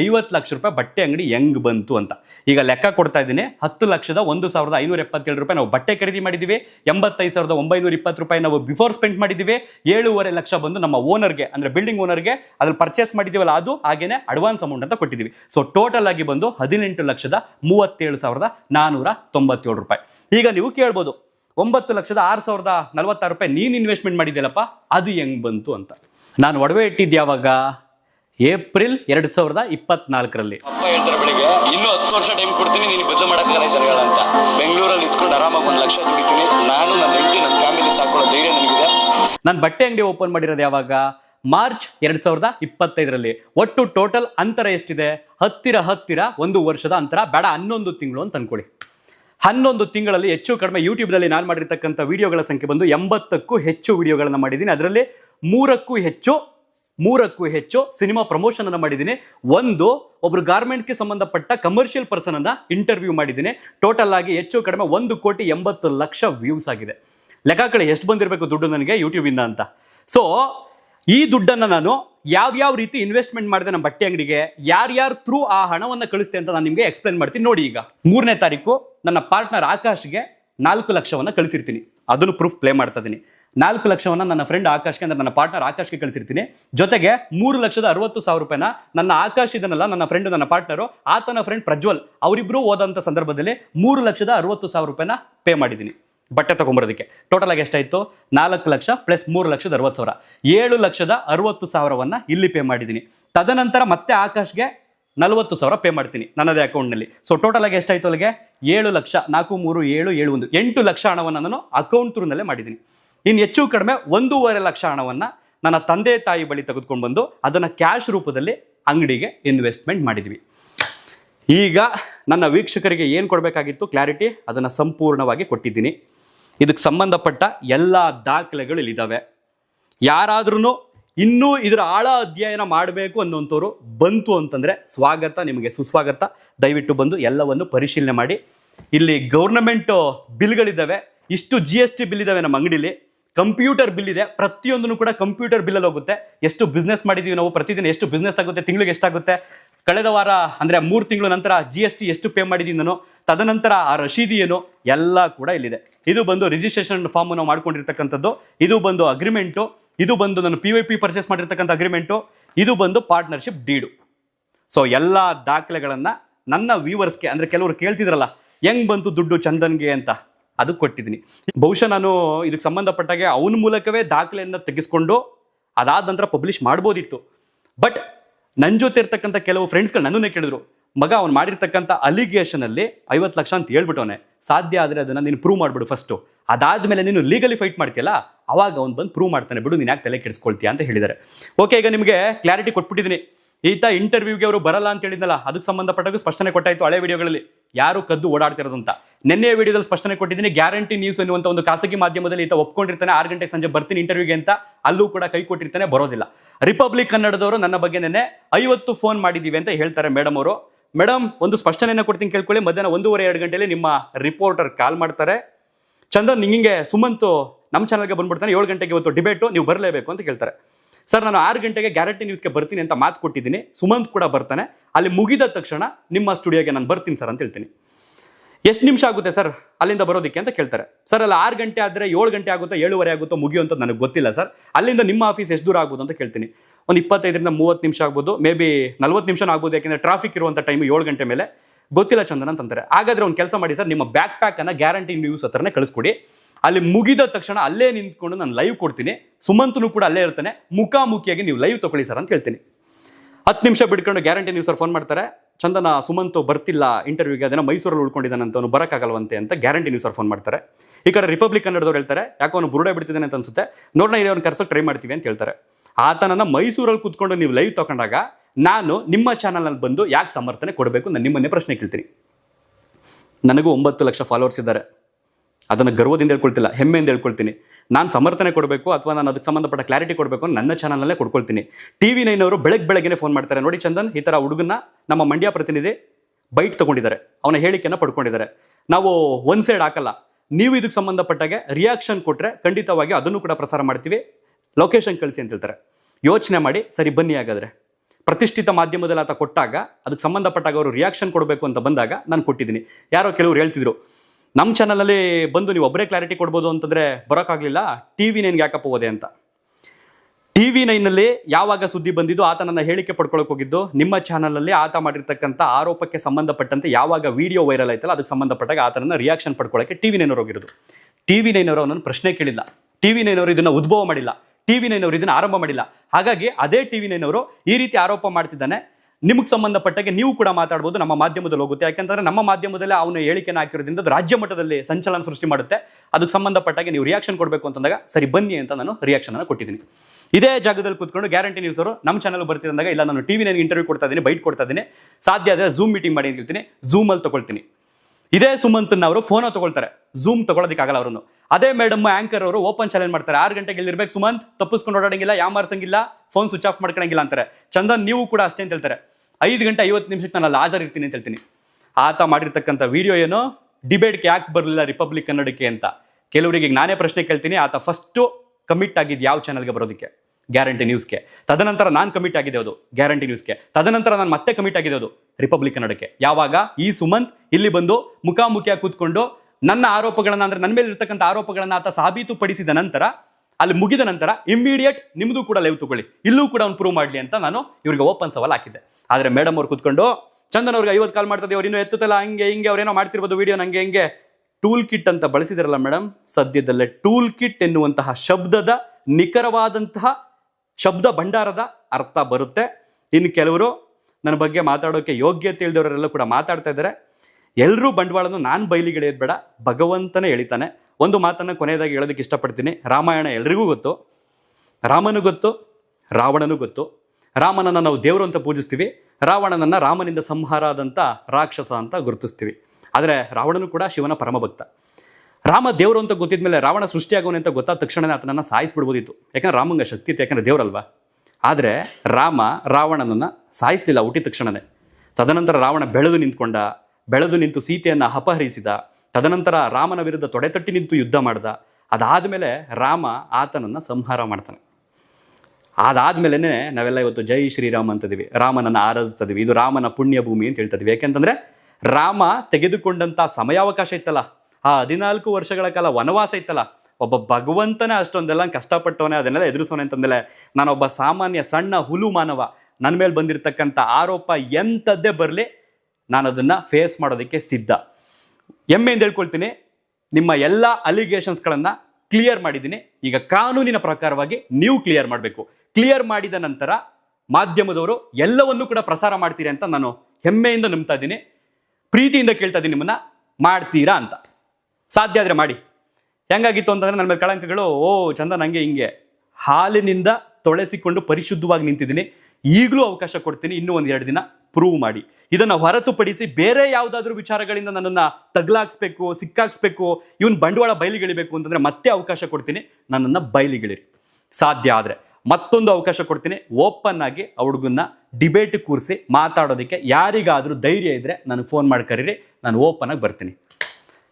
B: ಐವತ್ತು ಲಕ್ಷ ರೂಪಾಯಿ ಬಟ್ಟೆ ಅಂಗಡಿ ಹೆಂಗ್ ಬಂತು ಅಂತ. ಈಗ ಲೆಕ್ಕ ಕೊಡ್ತಾ ಇದ್ದೀನಿ, ಹತ್ತು ಲಕ್ಷದ ಒಂದು ಸಾವಿರದ ಐನೂರ ಎಪ್ಪತ್ತೇಳು ರೂಪಾಯಿ ನಾವು ಬಟ್ಟೆ ಖರೀದಿ ಮಾಡಿದ್ದೀವಿ, ಎಂಬತ್ತೈದು ಸಾವಿರದ ಒಂಬೈನೂರ ಇಪ್ಪತ್ತು ರೂಪಾಯಿ ನಾವು ಬಿಫೋರ್ ಸ್ಪೆಂಡ್ ಮಾಡಿದ್ದೀವಿ, ಏಳುವರೆ ಲಕ್ಷ ಬಂದು ನಮ್ಮ ಓನರ್ಗೆ ಅಂದರೆ ಬಿಲ್ಡಿಂಗ್ ಓನರ್ಗೆ ಅದ್ರಲ್ಲಿ ಪರ್ಚೇಸ್ ಮಾಡಿದ್ದೀವಲ್ಲ, ಅದು ಹಾಗೇನೆ ಅಡ್ವಾನ್ಸ್ ಅಮೌಂಟ್ ಅಂತ ಕೊಟ್ಟಿದ್ದೀವಿ. ಸೊ ಟೋಟಲ್ ಆಗಿ ಬಂದು ಹದಿನೆಂಟು ಲಕ್ಷದ ಮೂವತ್ತೇಳು ಸಾವಿರದ ನಾನೂರ ತೊಂಬತ್ತೇಳು ರೂಪಾಯಿ. ಈಗ ನೀವು ಕೇಳ್ಬೋದು, ಒಂಬತ್ತು ಲಕ್ಷದ ಆರು ಸಾವಿರದ ನಲವತ್ತಾರು ರೂಪಾಯಿ ನೀನು ಇನ್ವೆಸ್ಟ್ಮೆಂಟ್ ಮಾಡಿದ್ಯಲ್ಲಪ್ಪ ಅದು ಹೆಂಗೆ ಬಂತು ಅಂತ. ನಾನು ಒಡವೆ ಇಟ್ಟಿದ್ದೆ ಯಾವಾಗ? ಏಪ್ರಿಲ್ ಎರಡ್ ಸಾವಿರದ ಇಪ್ಪತ್ನಾಲ್ಕರಲ್ಲಿ.
A: ಅಪ್ಪ ಹೇಳ್ತಾರೆ ಬೆಳಿಗ್ಗೆ ಇನ್ನೂ ಹತ್ತು ವರ್ಷ ಟೈಮ್ ಕೊಡ್ತೀನಿ ನೀನು ಬದಲು ಮಾಡಕ್ಕಾಗಲ್ಲ ಸರ್ಗಳ ಅಂತ. ಬೆಂಗಳೂರಲ್ಲಿ ಇದ್ಕೊಂಡು ಆರಾಮಾಗಿ ಒಂದು ಲಕ್ಷ ದುಡಿತೀನಿ. ನಾನು ನನ್ನ ಹೆಂಡತಿ ನನ್ನ ಫ್ಯಾಮಿಲಿ ಸಾಕೊಳ್ಳೋ ಧೈರ್ಯ ನನಗಿದೆ.
B: ನಾನು ಬಟ್ಟೆ ಅಂಗಡಿ ಓಪನ್ ಮಾಡಿರೋದು ಯಾವಾಗ? ಮಾರ್ಚ್ ಎರಡ್ ಸಾವಿರದ ಇಪ್ಪತ್ತೈದರಲ್ಲಿ. ಒಟ್ಟು ಟೋಟಲ್ ಅಂತರ ಎಷ್ಟಿದೆ? ಹತ್ತಿರ ಹತ್ತಿರ ಒಂದು ವರ್ಷದ ಅಂತರ ಬೇಡ ಹನ್ನೊಂದು ತಿಂಗಳು ಅಂತ ಅನ್ಕೊಳ್ಳಿ. ಹನ್ನೊಂದು ತಿಂಗಳಲ್ಲಿ ಹೆಚ್ಚು ಕಡಿಮೆ ಯೂಟ್ಯೂಬ್ನಲ್ಲಿ ನಾನು ಮಾಡಿರ್ತಕ್ಕಂಥ ವಿಡಿಯೋಗಳ ಸಂಖ್ಯೆ ಬಂದು ಎಂಬತ್ತಕ್ಕೂ ಹೆಚ್ಚು ವಿಡಿಯೋಗಳನ್ನು ಮಾಡಿದ್ದೀನಿ. ಅದರಲ್ಲಿ ಮೂರಕ್ಕೂ ಹೆಚ್ಚು ಮೂರಕ್ಕೂ ಹೆಚ್ಚು ಸಿನಿಮಾ ಪ್ರಮೋಷನ್ ಅನ್ನು ಮಾಡಿದ್ದೀನಿ. ಒಂದು, ಒಬ್ರು ಗಾರ್ಮೆಂಟ್ಗೆ ಸಂಬಂಧಪಟ್ಟ ಕಮರ್ಷಿಯಲ್ ಪರ್ಸನ್ ಅನ್ನ ಇಂಟರ್ವ್ಯೂ ಮಾಡಿದ್ದೀನಿ. ಟೋಟಲ್ ಆಗಿ ಹೆಚ್ಚು ಕಡಿಮೆ ಒಂದು ಕೋಟಿ ಎಂಬತ್ತು ಲಕ್ಷ ವ್ಯೂಸ್ ಆಗಿದೆ. ಲೆಕ್ಕಾಕಳಿ ಎಷ್ಟು ಬಂದಿರಬೇಕು ದುಡ್ಡು ನನಗೆ ಯೂಟ್ಯೂಬಿಂದ ಅಂತ. ಸೊ ಈ ದುಡ್ಡನ್ನು ನಾನು ಯಾವ್ಯಾವ ರೀತಿ ಇನ್ವೆಸ್ಟ್ಮೆಂಟ್ ಮಾಡಿದೆ ನಮ್ಮ ಬಟ್ಟೆ ಅಂಗಡಿಗೆ, ಯಾರ್ಯಾರ ಥ್ರೂ ಆ ಹಣವನ್ನು ಕಳಿಸ್ತೆ ಅಂತ ನಾನು ನಿಮಗೆ ಎಕ್ಸ್ಪ್ಲೇನ್ ಮಾಡ್ತೀನಿ. ನೋಡಿ ಈಗ, ಮೂರನೇ ತಾರೀಕು ನನ್ನ ಪಾರ್ಟ್ನರ್ ಆಕಾಶ್ಗೆ ನಾಲ್ಕು ಲಕ್ಷವನ್ನು ಕಳಿಸಿರ್ತೀನಿ. ಅದನ್ನು ಪ್ರೂಫ್ ಪ್ಲೇ ಮಾಡ್ತಾ ಇದ್ದೀನಿ. ನಾಲ್ಕು ಲಕ್ಷವನ್ನು ನನ್ನ ಫ್ರೆಂಡ್ ಆಕಾಶ್ಗೆ ಅಂದರೆ ನನ್ನ ಪಾರ್ಟ್ನರ್ ಆಕಾಶ್ಗೆ ಕಳಿಸಿರ್ತೀನಿ. ಜೊತೆಗೆ ಮೂರು ಲಕ್ಷದ ಅರವತ್ತು ಸಾವಿರ ರೂಪಾಯಿನ ನನ್ನ ಆಕಾಶ್ ಇದನ್ನೆಲ್ಲ, ನನ್ನ ಫ್ರೆಂಡ್ ನನ್ನ ಪಾರ್ಟ್ನರು ಆತನ ಫ್ರೆಂಡ್ ಪ್ರಜ್ವಲ್ ಅವರಿಬ್ಬರು ಹೋದಂಥ ಸಂದರ್ಭದಲ್ಲಿ ಮೂರು ಲಕ್ಷದ ಅರವತ್ತು ಸಾವಿರ ರೂಪಾಯಿನ ಪೇ ಮಾಡಿದ್ದೀನಿ. ಬಟ್ಟೆ ತೊಗೊಂಬರೋದಕ್ಕೆ. ಟೋಟಲ್ ಆಗಿ ಎಷ್ಟಾಯಿತು? ನಾಲ್ಕು ಲಕ್ಷ ಪ್ಲಸ್ ಮೂರು ಲಕ್ಷದ ಅರವತ್ತು ಸಾವಿರ. ಏಳು ಲಕ್ಷದ ಅರವತ್ತು ಸಾವಿರವನ್ನು ಇಲ್ಲಿ ಪೇ ಮಾಡಿದ್ದೀನಿ. ತದನಂತರ ಮತ್ತೆ ಆಕಾಶ್ಗೆ ನಲವತ್ತು ಸಾವಿರ ಪೇ ಮಾಡ್ತೀನಿ ನನ್ನದೇ ಅಕೌಂಟ್ನಲ್ಲಿ ಸೊ ಟೋಟಲ್ ಆಗಿ ಎಷ್ಟಾಯಿತು ಅಲ್ಲಿಗೆ? ಏಳು ಲಕ್ಷ, ನಾಲ್ಕು, ಮೂರು, ಏಳು ಏಳು, ಒಂದು, ಎಂಟು ಲಕ್ಷ ಹಣವನ್ನು ನಾನು ಅಕೌಂಟ್ ಥ್ರೂನಲ್ಲೇ ಮಾಡಿದ್ದೀನಿ. ಇನ್ನು ಹೆಚ್ಚು ಕಡಿಮೆ ಒಂದೂವರೆ ಲಕ್ಷ ಹಣವನ್ನು ನನ್ನ ತಂದೆ ತಾಯಿ ಬಳಿ ತೆಗೆದುಕೊಂಡು ಬಂದು ಅದನ್ನು ಕ್ಯಾಶ್ ರೂಪದಲ್ಲಿ ಅಂಗಡಿಗೆ ಇನ್ವೆಸ್ಟ್ಮೆಂಟ್ ಮಾಡಿದ್ವಿ. ಈಗ ನನ್ನ ವೀಕ್ಷಕರಿಗೆ ಏನು ಕೊಡಬೇಕಾಗಿತ್ತು ಕ್ಲಾರಿಟಿ? ಅದನ್ನು ಸಂಪೂರ್ಣವಾಗಿ ಕೊಟ್ಟಿದ್ದೀನಿ. ಇದಕ್ಕೆ ಸಂಬಂಧಪಟ್ಟ ಎಲ್ಲ ದಾಖಲೆಗಳು ಇಲ್ಲಿದ್ದಾವೆ ಯಾರಾದ್ರೂ ಇನ್ನೂ ಇದರ ಆಳ ಅಧ್ಯಯನ ಮಾಡಬೇಕು ಅನ್ನುವಂಥವ್ರು ಬಂತು ಅಂತಂದರೆ ಸ್ವಾಗತ, ನಿಮಗೆ ಸುಸ್ವಾಗತ. ದಯವಿಟ್ಟು ಬಂದು ಎಲ್ಲವನ್ನು ಪರಿಶೀಲನೆ ಮಾಡಿ. ಇಲ್ಲಿ ಗೌರ್ನಮೆಂಟು ಬಿಲ್ಗಳಿದ್ದಾವೆ ಇಷ್ಟು ಜಿ ಎಸ್ ಟಿ ಬಿಲ್ ಇದ್ದಾವೆ ನಮ್ಮ ಅಂಗಡಿಲಿ. ಕಂಪ್ಯೂಟರ್ ಬಿಲ್ ಇದೆ. ಪ್ರತಿಯೊಂದನ್ನು ಕೂಡ ಕಂಪ್ಯೂಟರ್ ಬಿಲ್ಲಲ್ಲಿ ಹೋಗುತ್ತೆ. ಎಷ್ಟು ಬಿಸ್ನೆಸ್ ಮಾಡಿದ್ದೀವಿ ನಾವು ಪ್ರತಿದಿನ, ಎಷ್ಟು ಬಿಸ್ನೆಸ್ ಆಗುತ್ತೆ, ತಿಂಗಳಿಗೆ ಎಷ್ಟಾಗುತ್ತೆ? ಕಳೆದ ವಾರ, ಅಂದರೆ ಮೂರು ತಿಂಗಳ ನಂತರ ಜಿ ಎಸ್ ಟಿ ಎಷ್ಟು ಪೇ ಮಾಡಿದ್ದೀನಿ ನಾನು, ತದನಂತರ ಆ ರಶೀದಿ ಏನು, ಎಲ್ಲ ಕೂಡ ಇಲ್ಲಿದೆ. ಇದು ಬಂದು ರಿಜಿಸ್ಟ್ರೇಷನ್ ಫಾರ್ಮ್ ನಾವು ಮಾಡ್ಕೊಂಡಿರ್ತಕ್ಕಂಥದ್ದು, ಇದು ಬಂದು ಅಗ್ರಿಮೆಂಟು ಇದು ಬಂದು ನಾನು ಪಿ ವೈ ಪಿ ಪರ್ಚೇಸ್ ಮಾಡಿರ್ತಕ್ಕಂಥ ಅಗ್ರಿಮೆಂಟು ಇದು ಬಂದು ಪಾರ್ಟ್ನರ್ಶಿಪ್ ಡೀಡು ಸೊ ಎಲ್ಲ ದಾಖಲೆಗಳನ್ನು ನನ್ನ ವ್ಯೂವರ್ಸ್ಗೆ ಅಂದರೆ ಕೆಲವರು ಕೇಳ್ತಿದ್ರಲ್ಲ, ಹೆಂಗೆ ಬಂತು ದುಡ್ಡು ಚಂದನ್ಗೆ? ಅಂತ. ಅದು ಕೊಟ್ಟಿದ್ದೀನಿ. ಬಹುಶಃ ನಾನು ಇದಕ್ಕೆ ಸಂಬಂಧಪಟ್ಟಾಗೆ ಅವನ ಮೂಲಕವೇ ದಾಖಲೆಯನ್ನು ತೆಗೆಸ್ಕೊಂಡು ಅದಾದ ನಂತರ ಪಬ್ಲಿಷ್ ಮಾಡ್ಬೋದಿತ್ತು. ಬಟ್ ನನ್ನ ಜೊತೆ ಇರ್ತಕ್ಕಂಥ ಕೆಲವು ಫ್ರೆಂಡ್ಸ್ಗಳು ನನ್ನನ್ನೇ ಕೇಳಿದ್ರು. ಮಗ, ಅವ್ನು ಮಾಡಿರ್ತಕ್ಕಂಥ ಅಲಿಗೇಷನಲ್ಲಿ ಐವತ್ತು ಲಕ್ಷ ಅಂತ ಹೇಳ್ಬಿಟ್ಟವನೆ. ಸಾಧ್ಯ ಆದರೆ ಅದನ್ನ ನೀನು ಪ್ರೂವ್ ಮಾಡ್ಬಿಡು ಫಸ್ಟು ಅದಾದ್ಮೇಲೆ ನೀನು ಲೀಗಲಿ ಫೈಟ್ ಮಾಡ್ತೀಯಲ್ಲ, ಅವಾಗ ಅವ್ನು ಬಂದು ಪ್ರೂವ್ ಮಾಡ್ತಾನೆ. ಬಿಡು, ನೀನು ಯಾಕೆ ತಲೆ ಕೆಡಿಸ್ಕೊಳ್ತೀಯ ಅಂತ ಹೇಳಿದ್ದಾರೆ ಓಕೆ ಈಗ ನಿಮಗೆ ಕ್ಲಾರಿಟಿ ಕೊಟ್ಬಿಟ್ಟಿದ್ದೀನಿ. ಈತ ಇಂಟರ್ವ್ಯೂಗೆ ಅವರು ಬರಲ್ಲ ಅಂತ ಹೇಳಿದ್ನಲ್ಲ, ಅದಕ್ಕೆ ಸಂಬಂಧಪಟ್ಟಾಗೂ ಸ್ಪಷ್ಟನೆ ಕೊಟ್ಟಾಯಿತು ಹಳೆ ವಿಡಿಯೋಗಳಲ್ಲಿ ಯಾರು ಕದ್ದು ಓಡಾಡ್ತಿರೋದು ಅಂತ ನಿನ್ನೆ ವಿಡಿಯೋದಲ್ಲಿ ಸ್ಪಷ್ಟನೆ ಕೊಟ್ಟಿದ್ದೀನಿ, ಗ್ಯಾರಂಟಿ ನ್ಯೂಸ್ ಅನ್ನುವಂಥ ಒಂದು ಖಾಸಗಿ ಮಾಧ್ಯಮದಲ್ಲಿ ಈತ ಒಪ್ಕೊಂಡಿರ್ತಾನೆ, ಆರು ಗಂಟೆಗೆ ಸಂಜೆ ಬರ್ತೀನಿ ಇಂಟರ್ವ್ಯೂಗೆ ಅಂತ ಅಲ್ಲೂ ಕೂಡ ಕೈ ಕೊಟ್ಟಿರ್ತಾನೆ, ಬರೋದಿಲ್ಲ. ರಿಪಬ್ಲಿಕ್ ಕನ್ನಡದವರು ನನ್ನ ಬಗ್ಗೆ ನೆನ್ನೆ ಐವತ್ತು ಫೋನ್ ಮಾಡಿದ್ದೀವಿ ಅಂತ ಹೇಳ್ತಾರೆ ಮೇಡಮ್ ಅವರು. ಮೇಡಮ್ ಒಂದು ಸ್ಪಷ್ಟನೆಯನ್ನು ಕೊಡ್ತೀನಿ ಕೇಳ್ಕೊಳ್ಳಿ. ಮಧ್ಯಾಹ್ನ ಒಂದೂವರೆ, ಎರಡು ಗಂಟೆಯಲ್ಲಿ ನಿಮ್ಮ ರಿಪೋರ್ಟರ್ ಕಾಲ್ ಮಾಡ್ತಾರೆ. ಚಂದನ್ ನಿಂಗೆ ಸುಮಂತು ನಮ್ಮ ಚಾನಲ್ಗೆ ಬಂದ್ಬಿಡ್ತಾನೆ, ಏಳು ಗಂಟೆಗೆ ಇವತ್ತು ಡಿಬೇಟು ನೀವು ಬರಲೇಬೇಕು ಅಂತ ಕೇಳ್ತಾರೆ. ಸರ್, ನಾನು ಆರು ಗಂಟೆಗೆ ಗ್ಯಾರಂಟಿ ನ್ಯೂಸ್ಗೆ ಬರ್ತೀನಿ ಅಂತ ಮಾತು ಕೊಟ್ಟಿದ್ದೀನಿ. ಸುಮಂತ್ ಕೂಡ ಬರ್ತಾನೆ. ಅಲ್ಲಿ ಮುಗಿದ ತಕ್ಷಣ ನಿಮ್ಮ ಸ್ಟುಡಿಯೋಗೆ ನಾನು ಬರ್ತೀನಿ ಸರ್ ಅಂತ ಹೇಳ್ತೀನಿ. ಎಷ್ಟು ನಿಮಿಷ ಆಗುತ್ತೆ ಸರ್ ಅಲ್ಲಿಂದ ಬರೋದಕ್ಕೆ ಅಂತ ಕೇಳ್ತಾರೆ. ಸರ್, ಅಲ್ಲಿ ಆರು ಗಂಟೆ ಆದರೆ ಏಳು ಗಂಟೆ ಆಗುತ್ತೋ ಏಳುವರೆ ಆಗುತ್ತೋ ಮುಗಿಯುವಂತ ನನಗೆ ಗೊತ್ತಿಲ್ಲ ಸರ್. ಅಲ್ಲಿಂದ ನಿಮ್ಮ ಆಫೀಸ್ ಎಷ್ಟು ದೂರ ಆಗ್ಬೋದು ಅಂತ ಕೇಳ್ತೀನಿ. ಒಂದು ಇಪ್ಪತ್ತೈದರಿಂದ ಮೂವತ್ತು ನಿಮಿಷ ಆಗ್ಬೋದು. ಮೇ ಬಿ ನಲ್ವತ್ತು ನಿಮಿಷ ಆಗ್ಬೋದು, ಯಾಕೆಂದರೆ ಟ್ರಾಫಿಕ್ ಇರುವಂಥ ಟೈಮ್ ಏಳು ಗಂಟೆ ಮೇಲೆ. ಗೊತ್ತಿಲ್ಲ ಚಂದನ ಅಂತಂತಾರೆ ಹಾಗಾದರೆ ಒಂದು ಕೆಲಸ ಮಾಡಿ ಸರ್, ನಿಮ್ಮ ಬ್ಯಾಕ್ ಪ್ಯಾಕನ್ನು ಗ್ಯಾರಂಟಿ ನ್ಯೂಸ್ ಹತ್ರನೇ ಕಳಿಸ್ಕೊಡಿ. ಅಲ್ಲಿ ಮುಗಿದ ತಕ್ಷಣ ಅಲ್ಲೇ ನಿಂತ್ಕೊಂಡು ನಾನು ಲೈವ್ ಕೊಡ್ತೀನಿ. ಸುಮಂತನು ಕೂಡ ಅಲ್ಲೇ ಇರ್ತಾನೆ. ಮುಖಾಮುಖಿಯಾಗಿ ನೀವು ಲೈವ್ ತಗೊಳ್ಳಿ ಸರ್ ಅಂತ ಹೇಳ್ತೀನಿ. ಹತ್ತು ನಿಮಿಷ ಬಿಟ್ಕೊಂಡು ಗ್ಯಾರಂಟಿ ನೀವು ಸರ್ ಫೋನ್ ಮಾಡ್ತಾರೆ. ಚಂದನ ಸುಮಂತು ಬರ್ತಿಲ್ಲ ಇಂಟರ್ವ್ಯೂಗೆ ಅದನ್ನು ಮೈಸೂರಲ್ಲಿ ಉಳ್ಕೊಂಡಿದ್ದಾನೆ ಅಂತ ಅವನು ಬರೋಕ್ಕಾಗಲ್ವಂತೆ ಅಂತ ಗ್ಯಾರಂಟಿ ನ್ಯೂಸ್ ಅವ್ರು ಫೋನ್ ಮಾಡ್ತಾರೆ. ಈ ಕಡೆ ರಿಪಬ್ಲಿಕ್ ಕನ್ನಡದವ್ರು ಹೇಳ್ತಾರೆ, ಯಾಕೋ ಅವನು ಬುರುಡೆ ಬಿಡ್ತಿದ್ದಾನೆ ಅಂತ ಅನ್ಸುತ್ತೆ. ನೋಡೋಣ ಇಲ್ಲಿ ಅವ್ನು ಕರ್ಸೋಕೆ ಟ್ರೈ ಮಾಡ್ತೀವಿ ಅಂತ ಹೇಳ್ತಾರೆ. ಆತನನ್ನು ಮೈಸೂರಲ್ಲಿ ಕೂತ್ಕೊಂಡು ನೀವು ಲೈವ್ ತಗೊಂಡಾಗ ನಾನು ನಿಮ್ಮ ಚಾನಲ್ನಲ್ಲಿ ಬಂದು ಯಾಕೆ ಸಮರ್ಥನೆ ಕೊಡಬೇಕು ನಾನು ನಿಮ್ಮನ್ನೇ ಪ್ರಶ್ನೆ ಕೇಳ್ತೀನಿ. ನನಗೂ ಒಂಬತ್ತು ಲಕ್ಷ ಫಾಲೋವರ್ಸ್ ಇದ್ದಾರೆ. ಅದನ್ನು ಗರ್ವದಿಂದ ಹೇಳ್ಕೊಳ್ತಿಲ್ಲ, ಹೆಮ್ಮೆಯಿಂದ ಹೇಳ್ಕೊಳ್ತೀನಿ. ನಾನು ಸಮರ್ಥನೆ ಕೊಡಬೇಕು ಅಥವಾ ನಾನು ಅದಕ್ಕೆ ಸಂಬಂಧಪಟ್ಟ ಕ್ಲಾರಿಟಿ ಕೊಡಬೇಕು ನನ್ನ ಚಾನಲ್ನಲ್ಲೇ ಕೊಡ್ಕೊಳ್ತೀನಿ. ಟಿ ವಿ ನೈನವರು ಬೆಳಗ್ಗೆ ಬೆಳಗ್ಗೆನೇ ಫೋನ್ ಮಾಡ್ತಾರೆ. ನೋಡಿ ಚಂದನ್, ಈ ಥರ ಹುಡುಗನ್ನ ನಮ್ಮ ಮಂಡ್ಯ ಪ್ರತಿನಿಧಿ ಬೈಟ್ ತಗೊಂಡಿದ್ದಾರೆ. ಅವನ ಹೇಳಿಕೆಯನ್ನು ಪಡ್ಕೊಂಡಿದ್ದಾರೆ. ನಾವು ಒನ್ ಸೈಡ್ ಹಾಕಲ್ಲ. ನೀವು ಇದಕ್ಕೆ ಸಂಬಂಧಪಟ್ಟಾಗೆ ರಿಯಾಕ್ಷನ್ ಕೊಟ್ಟರೆ ಖಂಡಿತವಾಗಿ ಅದನ್ನು ಕೂಡ ಪ್ರಸಾರ ಮಾಡ್ತೀವಿ. ಲೊಕೇಶನ್ ಕಳಿಸಿ ಅಂತ ಹೇಳ್ತಾರೆ. ಯೋಚನೆ ಮಾಡಿ, ಸರಿ ಬನ್ನಿ ಹಾಗಾದ್ರೆ. ಪ್ರತಿಷ್ಠಿತ ಮಾಧ್ಯಮದಲ್ಲಿ ಆತ ಕೊಟ್ಟಾಗ, ಅದಕ್ಕೆ ಸಂಬಂಧಪಟ್ಟಾಗ ಅವರು ರಿಯಾಕ್ಷನ್ ಕೊಡಬೇಕು ಅಂತ ಬಂದಾಗ ನಾನು ಕೊಟ್ಟಿದ್ದೀನಿ. ಯಾರೋ ಕೆಲವರು ಹೇಳ್ತಿದ್ರು ನಮ್ಮ ಚಾನಲಲ್ಲಿ ಬಂದು ನೀವು ಒಬ್ಬರೇ ಕ್ಲಾರಿಟಿ ಕೊಡ್ಬೋದು ಅಂತಂದರೆ ಬರೋಕ್ಕಾಗಲಿಲ್ಲ ಟಿ ವಿ ನೈನ್ಗೆ ಯಾಕಪ್ಪ ಹೋದೆ ಅಂತ. ಟಿ ವಿ ನೈನಲ್ಲಿ ಯಾವಾಗ ಸುದ್ದಿ ಬಂದಿದ್ದು ಆತ ನನ್ನ ಹೇಳಿಕೆ ಪಡ್ಕೊಳ್ಳೋಕೆ ಹೋಗಿದ್ದು. ನಿಮ್ಮ ಚಾನಲಲ್ಲಿ ಆತ ಮಾಡಿರ್ತಕ್ಕಂಥ ಆರೋಪಕ್ಕೆ ಸಂಬಂಧಪಟ್ಟಂತೆ ಯಾವಾಗ ವಿಡಿಯೋ ವೈರಲ್ ಆಯ್ತಲ್ಲ, ಅದಕ್ಕೆ ಸಂಬಂಧಪಟ್ಟಾಗ ಆತನನ್ನು ರಿಯಾಕ್ಷನ್ ಪಡ್ಕೊಳ್ಳೋಕೆ ಟಿ ವಿ ನೈನವ್ರು ಹೋಗಿರೋದು. ಟಿ ವಿ ನೈನವರು ಅವನನ್ನು ಪ್ರಶ್ನೆ ಕೇಳಿಲ್ಲ. ಟಿ ವಿ ನೈನವರು ಇದನ್ನು ಉದ್ಭವ ಮಾಡಿಲ್ಲ. ಟಿ ವಿ ನೈನವರು ಇದನ್ನು ಆರಂಭ ಮಾಡಿಲ್ಲ. ಹಾಗಾಗಿ ಅದೇ ಟಿ ವಿ ನೈನವರು ಈ ರೀತಿ ಆರೋಪ ಮಾಡ್ತಿದ್ದಾನೆ. ನಿಮಗೆ ಸಂಬಂಧಪಟ್ಟಾಗೆ ನೀವು ಕೂಡ ಮಾತಾಡ್ಬೋದು, ನಮ್ಮ ಮಾಧ್ಯಮದಲ್ಲಿ ಹೋಗುತ್ತೆ. ಯಾಕಂತಂದ್ರೆ ನಮ್ಮ ಮಾಧ್ಯಮದಲ್ಲಿ ಅವನ ಹೇಳಿಕೆನ ಹಾಕಿರೋದ್ರಿಂದ ರಾಜ್ಯ ಮಟ್ಟದಲ್ಲಿ ಸಂಚಲನ ಸೃಷ್ಟಿ ಮಾಡುತ್ತೆ. ಅದಕ್ಕೆ ಸಂಬಂಧಪಟ್ಟಾಗೆ ನೀವು ರಿಯಾಕ್ಷನ್ ಕೊಡಬೇಕು ಅಂತಂದಾಗ, ಸರಿ ಬನ್ನಿ ಅಂತ ನಾನು ರಿಯಾಕ್ಷನ್ ಅನ್ನು ಕೊಟ್ಟಿದ್ದೀನಿ. ಇದೇ ಜಾಗದಲ್ಲಿ ಕೂತ್ಕೊಂಡು ಗ್ಯಾರಂಟಿ ನ್ಯೂಸ್ ಅವರು ನಮ್ಮ ಚಾನಲ್ ಬರ್ತಿದ್ದಾಗ ಇಲ್ಲ ನಾನು ಟಿವಿ ನನಗೆ ಇಂಟರ್ವ್ಯೂ ಕೊಡ್ತಾ ಇದ್ದೀನಿ ಬೈಟ್ ಕೊಡ್ತಾ ಇದ್ದೀನಿ. ಸಾಧ್ಯ ಆದರೆ ಝೂಮ್ ಮೀಟಿಂಗ್ ಮಾಡಿ ಅಂತ ಹೇಳ್ತೀನಿ. ಝೂಮಲ್ಲಿ ತಗೊಳ್ತೀನಿ. ಇದೇ ಸುಮಂತನ್ ಅವರು ಫೋನ್ ತಗೊಳ್ತಾರೆ. ಝೂಮ್ ತಗೊಳ್ಳೋದಕ್ಕಾಗಲ್ಲ ಅವರನ್ನು. ಅದೇ ಮೇಡಮ್ ಆಂಕರ್ ಅವರು ಓಪನ್ ಚಾಲೆಂಜ್ ಮಾಡ್ತಾರೆ. ಆರು ಗಂಟೆಗೆ ಇಲ್ಲಿರ್ಬೇಕು ಸುಮಂತ್? ತಪ್ಪಿಸ್ಕೊಂಡು ಓಡಾಡಂಗಿಲ್ಲ ಯಾಮಾರ್ಸಂಗಿಲ್ಲ ಫೋನ್ ಸ್ವಿಚ್ ಆಫ್ ಮಾಡ್ಕೊಳಂಗಿಲ್ಲ ಅಂತಾರೆ. ಚಂದನ್, ನೀವು ಕೂಡ ಅಷ್ಟೇ ಅಂತ ಹೇಳ್ತಾರೆ. ಐದು ಗಂಟೆ ಐವತ್ತು ನಿಮಿಷಕ್ಕೆ ನಾನು ಅಲ್ಲಿ ಹಾಜರಿರ್ತೀನಿ ಅಂತ ಹೇಳ್ತೀನಿ. ಆತ ಮಾಡಿರ್ತಕ್ಕಂಥ ವಿಡಿಯೋ ಏನು? ಡಿಬೇಟ್ಗೆ ಯಾಕೆ ಬರಲಿಲ್ಲ ರಿಪಬ್ಲಿಕ್ ಕನ್ನಡಕ್ಕೆ ಅಂತ. ಕೆಲವರಿಗೆ ನಾನೇ ಪ್ರಶ್ನೆ ಕೇಳ್ತೀನಿ, ಆತ ಫಸ್ಟು ಕಮಿಟ್ ಆಗಿದ್ದು ಯಾವ ಚಾನಲ್ಗೆ ಬರೋದಕ್ಕೆ? ಗ್ಯಾರಂಟಿ ನ್ಯೂಸ್ಗೆ ತದನಂತರ ನಾನು ಕಮಿಟ್ ಆಗಿದೆ ಅದು ಗ್ಯಾರಂಟಿ ನ್ಯೂಸ್ಗೆ ತದನಂತರ ನಾನು ಮತ್ತೆ ಕಮಿಟ್ ಆಗಿದೆ ಅದು ರಿಪಬ್ಲಿಕ್ ಕನ್ನಡಕ್ಕೆ. ಯಾವಾಗ? ಈ ಸುಮಂತ್ ಇಲ್ಲಿ ಬಂದು ಮುಖಾಮುಖಿಯಾಗಿ ಕೂತ್ಕೊಂಡು ನನ್ನ ಆರೋಪಗಳನ್ನ ಅಂದ್ರೆ ನನ್ನ ಮೇಲೆ ಇರ್ತಕ್ಕಂಥ ಆರೋಪಗಳನ್ನ ಆತ ಸಾಬೀತುಪಡಿಸಿದ ನಂತರ ಅಲ್ಲಿ ಮುಗಿದ ನಂತರ ಇಮ್ಮಿಡಿಯೇಟ್ ನಿಮ್ಮದು ಕೂಡ ಲೈವ್ ತಗೊಳ್ಳಿ. ಇಲ್ಲೂ ಕೂಡ ಅವ್ನು ಪ್ರೂವ್ ಮಾಡಲಿ ಅಂತ ನಾನು ಇವ್ರಿಗೆ ಓಪನ್ ಸವಾಲ್ ಹಾಕಿದ್ದೆ. ಆದರೆ ಮೇಡಮ್ ಅವ್ರು ಕೂತ್ಕೊಂಡು, ಚಂದನ್ ಅವ್ರಿಗೆ ಐವತ್ತು ಕಾಲ್ ಮಾಡ್ತದೆ ಅವ್ರು ಇನ್ನೂ ಎತ್ತುತ್ತಲ್ಲ, ಹಂಗೆ, ಹಿಂಗೆ ಅವರೇನೋ ಮಾಡ್ತಿರ್ಬೋದು ವಿಡಿಯೋ ನಂಗೆ ಹಿಂಗೆ? ಟೂಲ್ ಕಿಟ್ ಅಂತ ಬಳಸಿದಿರಲ್ಲ ಮೇಡಮ್ ಸದ್ಯದಲ್ಲೇ ಟೂಲ್ ಕಿಟ್ ಎನ್ನುವಂತಹ ಶಬ್ದದ ನಿಖರವಾದಂತಹ ಶಬ್ದ ಭಂಡಾರದ ಅರ್ಥ ಬರುತ್ತೆ. ಇನ್ನು ಕೆಲವರು ನನ್ನ ಬಗ್ಗೆ ಮಾತಾಡೋಕ್ಕೆ ಯೋಗ್ಯತೆ ಇಲ್ದವರೆಲ್ಲ ಕೂಡ ಮಾತಾಡ್ತಾ ಇದ್ದಾರೆ. ಎಲ್ಲರೂ ಬಂಡವಾಳನೂ ನಾನು ಬಯಲಿಗೆಳೆಯೋದು ಬೇಡ, ಭಗವಂತನೇ ಎಳಿತಾನೆ. ಒಂದು ಮಾತನ್ನು ಕೊನೆಯದಾಗಿ ಹೇಳೋದಕ್ಕೆ ಇಷ್ಟಪಡ್ತೀನಿ. ರಾಮಾಯಣ ಎಲ್ರಿಗೂ ಗೊತ್ತು. ರಾಮನು ಗೊತ್ತು, ರಾವಣನೂ ಗೊತ್ತು. ರಾಮನನ್ನು ನಾವು ದೇವರು ಅಂತ ಪೂಜಿಸ್ತೀವಿ. ರಾವಣನನ್ನು ರಾಮನಿಂದ ಸಂಹಾರ ಆದಂಥ ರಾಕ್ಷಸ ಅಂತ ಗುರುತಿಸ್ತೀವಿ. ಆದರೆ ರಾವಣನು ಕೂಡ ಶಿವನ ಪರಮಭಕ್ತ. ರಾಮ ದೇವರು ಅಂತ ಗೊತ್ತಿದ ಮೇಲೆ ರಾವಣ ಸೃಷ್ಟಿಯಾಗೋನೆ ಅಂತ ಗೊತ್ತಾದ ತಕ್ಷಣನೇ ಆತನನ್ನು ಸಾಯಿಸ್ಬಿಡ್ಬೋದಿತ್ತು. ಯಾಕಂದ್ರೆ ರಾಮಂಗ ಶಕ್ತಿ ಇತ್ತು, ಯಾಕಂದರೆ ದೇವರಲ್ವಾ? ಆದರೆ ರಾಮ ರಾವಣನನ್ನು ಸಾಯಿಸ್ತಿಲ್ಲ ಹುಟ್ಟಿದ ತಕ್ಷಣನೇ. ತದನಂತರ ರಾವಣ ಬೆಳೆದು ನಿಂತ್ಕೊಂಡ ಬೆಳೆದು ನಿಂತು ಸೀತೆಯನ್ನು ಅಪಹರಿಸಿದ. ತದನಂತರ ರಾಮನ ವಿರುದ್ಧ ತೊಡೆತಟ್ಟಿ ನಿಂತು ಯುದ್ಧ ಮಾಡ್ದ. ಅದಾದಮೇಲೆ ರಾಮ ಆತನನ್ನು ಸಂಹಾರ ಮಾಡ್ತಾನೆ. ಅದಾದ್ಮೇಲೆ ನಾವೆಲ್ಲ ಇವತ್ತು ಜೈ ಶ್ರೀರಾಮ್ ಅಂತಿದ್ದೀವಿ ರಾಮನನ್ನು ಆರಾಧಿಸ್ತದೀವಿ. ಇದು ರಾಮನ ಪುಣ್ಯ ಭೂಮಿ ಅಂತ ಹೇಳ್ತದ್ವಿ. ಯಾಕೆಂತಂದ್ರೆ ರಾಮ ತೆಗೆದುಕೊಂಡಂಥ ಸಮಯಾವಕಾಶ ಇತ್ತಲ್ಲ. ಆ ಹದಿನಾಲ್ಕು ವರ್ಷಗಳ ಕಾಲ ವನವಾಸ ಇತ್ತಲ್ಲ. ಒಬ್ಬ ಭಗವಂತನೇ ಅಷ್ಟೊಂದೆಲ್ಲ ಕಷ್ಟಪಟ್ಟವನೇ, ಅದನ್ನೆಲ್ಲ ಎದುರಿಸೋನೆ ಅಂತಂದಲೆ ನಾನೊಬ್ಬ ಸಾಮಾನ್ಯ ಸಣ್ಣ ಹುಲು ಮಾನವ. ನನ್ನ ಮೇಲೆ ಬಂದಿರತಕ್ಕಂಥ ಆರೋಪ ಎಂಥದ್ದೇ ಬರಲಿ. ನಾನು ಅದನ್ನು ಫೇಸ್ ಮಾಡೋದಕ್ಕೆ ಸಿದ್ಧ. ಹೆಮ್ಮೆಯಿಂದ ಹೇಳ್ಕೊಳ್ತೀನಿ, ನಿಮ್ಮ ಎಲ್ಲ ಅಲಿಗೇಷನ್ಸ್ಗಳನ್ನು ಕ್ಲಿಯರ್ ಮಾಡಿದ್ದೀನಿ. ಈಗ ಕಾನೂನಿನ ಪ್ರಕಾರವಾಗಿ ನೀವು ಕ್ಲಿಯರ್ ಮಾಡಬೇಕು. ಕ್ಲಿಯರ್ ಮಾಡಿದ ನಂತರ ಮಾಧ್ಯಮದವರು ಎಲ್ಲವನ್ನೂ ಕೂಡ ಪ್ರಸಾರ ಮಾಡ್ತೀರಿ ಅಂತ ನಾನು ಹೆಮ್ಮೆಯಿಂದ ನಂಬ್ತಾ ಇದ್ದೀನಿ. ಪ್ರೀತಿಯಿಂದ ಕೇಳ್ತಾ ಇದ್ದೀನಿ ನಿಮ್ಮನ್ನ. ಮಾಡ್ತೀರಾ ಅಂತ. ಸಾಧ್ಯ ಆದರೆ ಮಾಡಿ. ಹೆಂಗಾಗಿತ್ತು ಅಂತಂದ್ರೆ ನನ್ನ ಮೇಲೆ ಕಳಂಕಗಳು, ಓ ಚಂದ ನಂಗೆ ಹಿಂಗೆ ಹಾಲಿನಿಂದ ತೊಳೆಸಿಕೊಂಡು ಪರಿಶುದ್ಧವಾಗಿ ನಿಂತಿದ್ದೀನಿ. ಈಗಲೂ ಅವಕಾಶ ಕೊಡ್ತೀನಿ, ಇನ್ನೂ ಒಂದು ಎರಡು ದಿನ ಪ್ರೂವ್ ಮಾಡಿ. ಇದನ್ನು ಹೊರತುಪಡಿಸಿ ಬೇರೆ ಯಾವುದಾದ್ರೂ ವಿಚಾರಗಳಿಂದ ನನ್ನನ್ನು ತಗ್ಲಾಕ್ಸ್ಬೇಕು ಸಿಕ್ಕಾಕ್ಸ್ಬೇಕು ಇವನ್ ಬಂಡವಾಳ ಬಯಲಿಗಿಳಿಬೇಕು ಅಂತಂದರೆ ಮತ್ತೆ ಅವಕಾಶ ಕೊಡ್ತೀನಿ, ನನ್ನನ್ನು ಬಯಲಿಗಿಳಿರಿ. ಸಾಧ್ಯ ಆದರೆ ಮತ್ತೊಂದು ಅವಕಾಶ ಕೊಡ್ತೀನಿ ಓಪನ್ ಆಗಿ ಆ ಹುಡುಗನ್ನ ಡಿಬೇಟ್ ಕೂರಿಸಿ ಮಾತಾಡೋದಕ್ಕೆ ಯಾರಿಗಾದರೂ ಧೈರ್ಯ ಇದ್ರೆ ನನಗೆ ಫೋನ್ ಮಾಡಿ ಕರೀರಿ, ನಾನು ಓಪನ್ ಆಗಿ ಬರ್ತೀನಿ.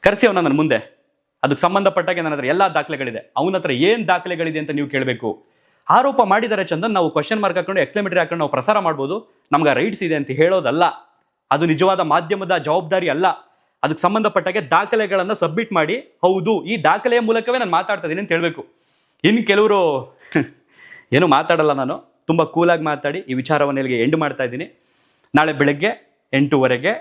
B: ಕರೆಸಿ ಅವನ ನನ್ನ ಮುಂದೆ. ಅದಕ್ಕೆ ಸಂಬಂಧಪಟ್ಟಾಗೆ ನನ್ನ ಹತ್ರ ಎಲ್ಲ ದಾಖಲೆಗಳಿದೆ. ಅವನ ಹತ್ರ ಏನು ದಾಖಲೆಗಳಿದೆ ಅಂತ ನೀವು ಕೇಳಬೇಕು? ಆರೋಪ ಮಾಡಿದರೆ ಚಂದನ್, ನಾವು ಕ್ವಶನ್ ಮಾರ್ಕ್ ಹಾಕೊಂಡು ಎಕ್ಸ್ಪ್ಲೆಮೇಟರಿ ಹಾಕೊಂಡು ನಾವು ಪ್ರಸಾರ ಮಾಡ್ಬೋದು. ನಮ್ಗೆ ರೈಟ್ಸ್ ಇದೆ ಅಂತ ಹೇಳೋದಲ್ಲ. ಅದು ನಿಜವಾದ ಮಾಧ್ಯಮದ ಜವಾಬ್ದಾರಿ ಅಲ್ಲ. ಅದಕ್ಕೆ ಸಂಬಂಧಪಟ್ಟಾಗೆ ದಾಖಲೆಗಳನ್ನು ಸಬ್ಮಿಟ್ ಮಾಡಿ. ಹೌದು, ಈ ದಾಖಲೆಯ ಮೂಲಕವೇ ನಾನು ಮಾತಾಡ್ತಾ ಇದ್ದೀನಿ ಅಂತ ಹೇಳಬೇಕು. ಇನ್ನು ಕೆಲವರು *laughs* ಏನು ಮಾತಾಡಲ್ಲ ನಾನು. ತುಂಬ ಕೂಲಾಗಿ ಮಾತಾಡಿ ಈ ವಿಚಾರವನ್ನು ಇಲ್ಲಿಗೆ ಎಂಡ್ ಮಾಡ್ತಾ ಇದ್ದೀನಿ. ನಾಳೆ ಬೆಳಗ್ಗೆ ಎಂಟೂವರೆಗೆ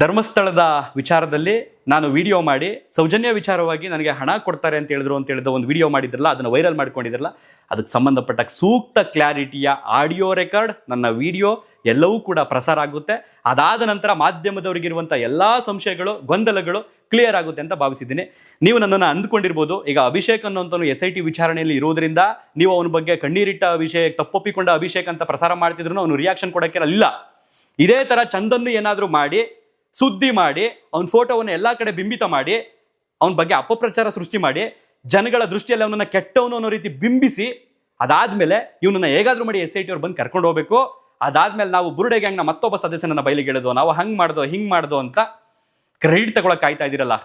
B: ಧರ್ಮಸ್ಥಳದ ವಿಚಾರದಲ್ಲಿ ನಾನು ವಿಡಿಯೋ ಮಾಡಿ, ಸೌಜನ್ಯ ವಿಚಾರವಾಗಿ ನನಗೆ ಹಣ ಕೊಡ್ತಾರೆ ಅಂತ ಹೇಳಿದ್ರು ಅಂತ ಹೇಳಿದ ಒಂದು ವಿಡಿಯೋ ಮಾಡಿದ್ರಲ್ಲ, ಅದನ್ನು ವೈರಲ್ ಮಾಡ್ಕೊಂಡಿದ್ರಲ್ಲ, ಅದಕ್ಕೆ ಸಂಬಂಧಪಟ್ಟ ಸೂಕ್ತ ಕ್ಲಾರಿಟಿಯ ಆಡಿಯೋ ರೆಕಾರ್ಡ್, ನನ್ನ ವಿಡಿಯೋ ಎಲ್ಲವೂ ಕೂಡ ಪ್ರಸಾರ ಆಗುತ್ತೆ. ಅದಾದ ನಂತರ ಮಾಧ್ಯಮದವರಿಗಿರುವಂಥ ಎಲ್ಲ ಸಂಶಯಗಳು, ಗೊಂದಲಗಳು ಕ್ಲಿಯರ್ ಆಗುತ್ತೆ ಅಂತ ಭಾವಿಸಿದ್ದೀನಿ. ನೀವು ನನ್ನನ್ನು ಅಂದ್ಕೊಂಡಿರ್ಬೋದು. ಈಗ ಅಭಿಷೇಕ್ ಅನ್ನೋಂಥನು ಎಸ್ ಐ ಟಿ ವಿಚಾರಣೆಯಲ್ಲಿ ಇರೋದ್ರಿಂದ ನೀವು ಅವನ ಬಗ್ಗೆ ಕಣ್ಣೀರಿಟ್ಟ ಅಭಿಷೇಕ್, ತಪ್ಪೊಪ್ಪಿಕೊಂಡ ಅಭಿಷೇಕ್ ಅಂತ ಪ್ರಸಾರ ಮಾಡ್ತಿದ್ರು ಅವನು ರಿಯಾಕ್ಷನ್ ಕೊಡೋಕ್ಕೆ ಇಲ್ಲ. ಇದೇ ಥರ ಚಂದನ್ನು ಏನಾದರೂ ಮಾಡಿ ಸುದ್ದಿ ಮಾಡಿ, ಅವನ ಫೋಟೋವನ್ನು ಎಲ್ಲ ಕಡೆ ಬಿಂಬಿತ ಮಾಡಿ, ಅವನ ಬಗ್ಗೆ ಅಪಪ್ರಚಾರ ಸೃಷ್ಟಿ ಮಾಡಿ, ಜನಗಳ ದೃಷ್ಟಿಯಲ್ಲಿ ಅವನನ್ನು ಕೆಟ್ಟವನು ಅನ್ನೋ ರೀತಿ ಬಿಂಬಿಸಿ, ಅದಾದ್ಮೇಲೆ ಇವನನ್ನ ಹೇಗಾದ್ರೂ ಮಾಡಿ ಎಸ್ ಐ ಟಿ ಅವ್ರು ಬಂದು ಕರ್ಕೊಂಡು ಹೋಗ್ಬೇಕು. ಅದಾದ್ಮೇಲೆ ನಾವು ಬುರುಡೆ ಗ್ಯಾಂಗ್ನ ಮತ್ತೊಬ್ಬ ಸದಸ್ಯನನ್ನ ಬಯಲಿಗೆ ಎಳೆದು ನಾವು ಹಂಗ್ ಮಾಡ್ದೋ, ಹಿಂಗ್ ಮಾಡ್ದೋ ಅಂತ ಕ್ರೆಡಿಟ್ ತಗೊಳಕ್ ಕಾಯ್ತಾ ಇದ್ದೀರಲ್ಲ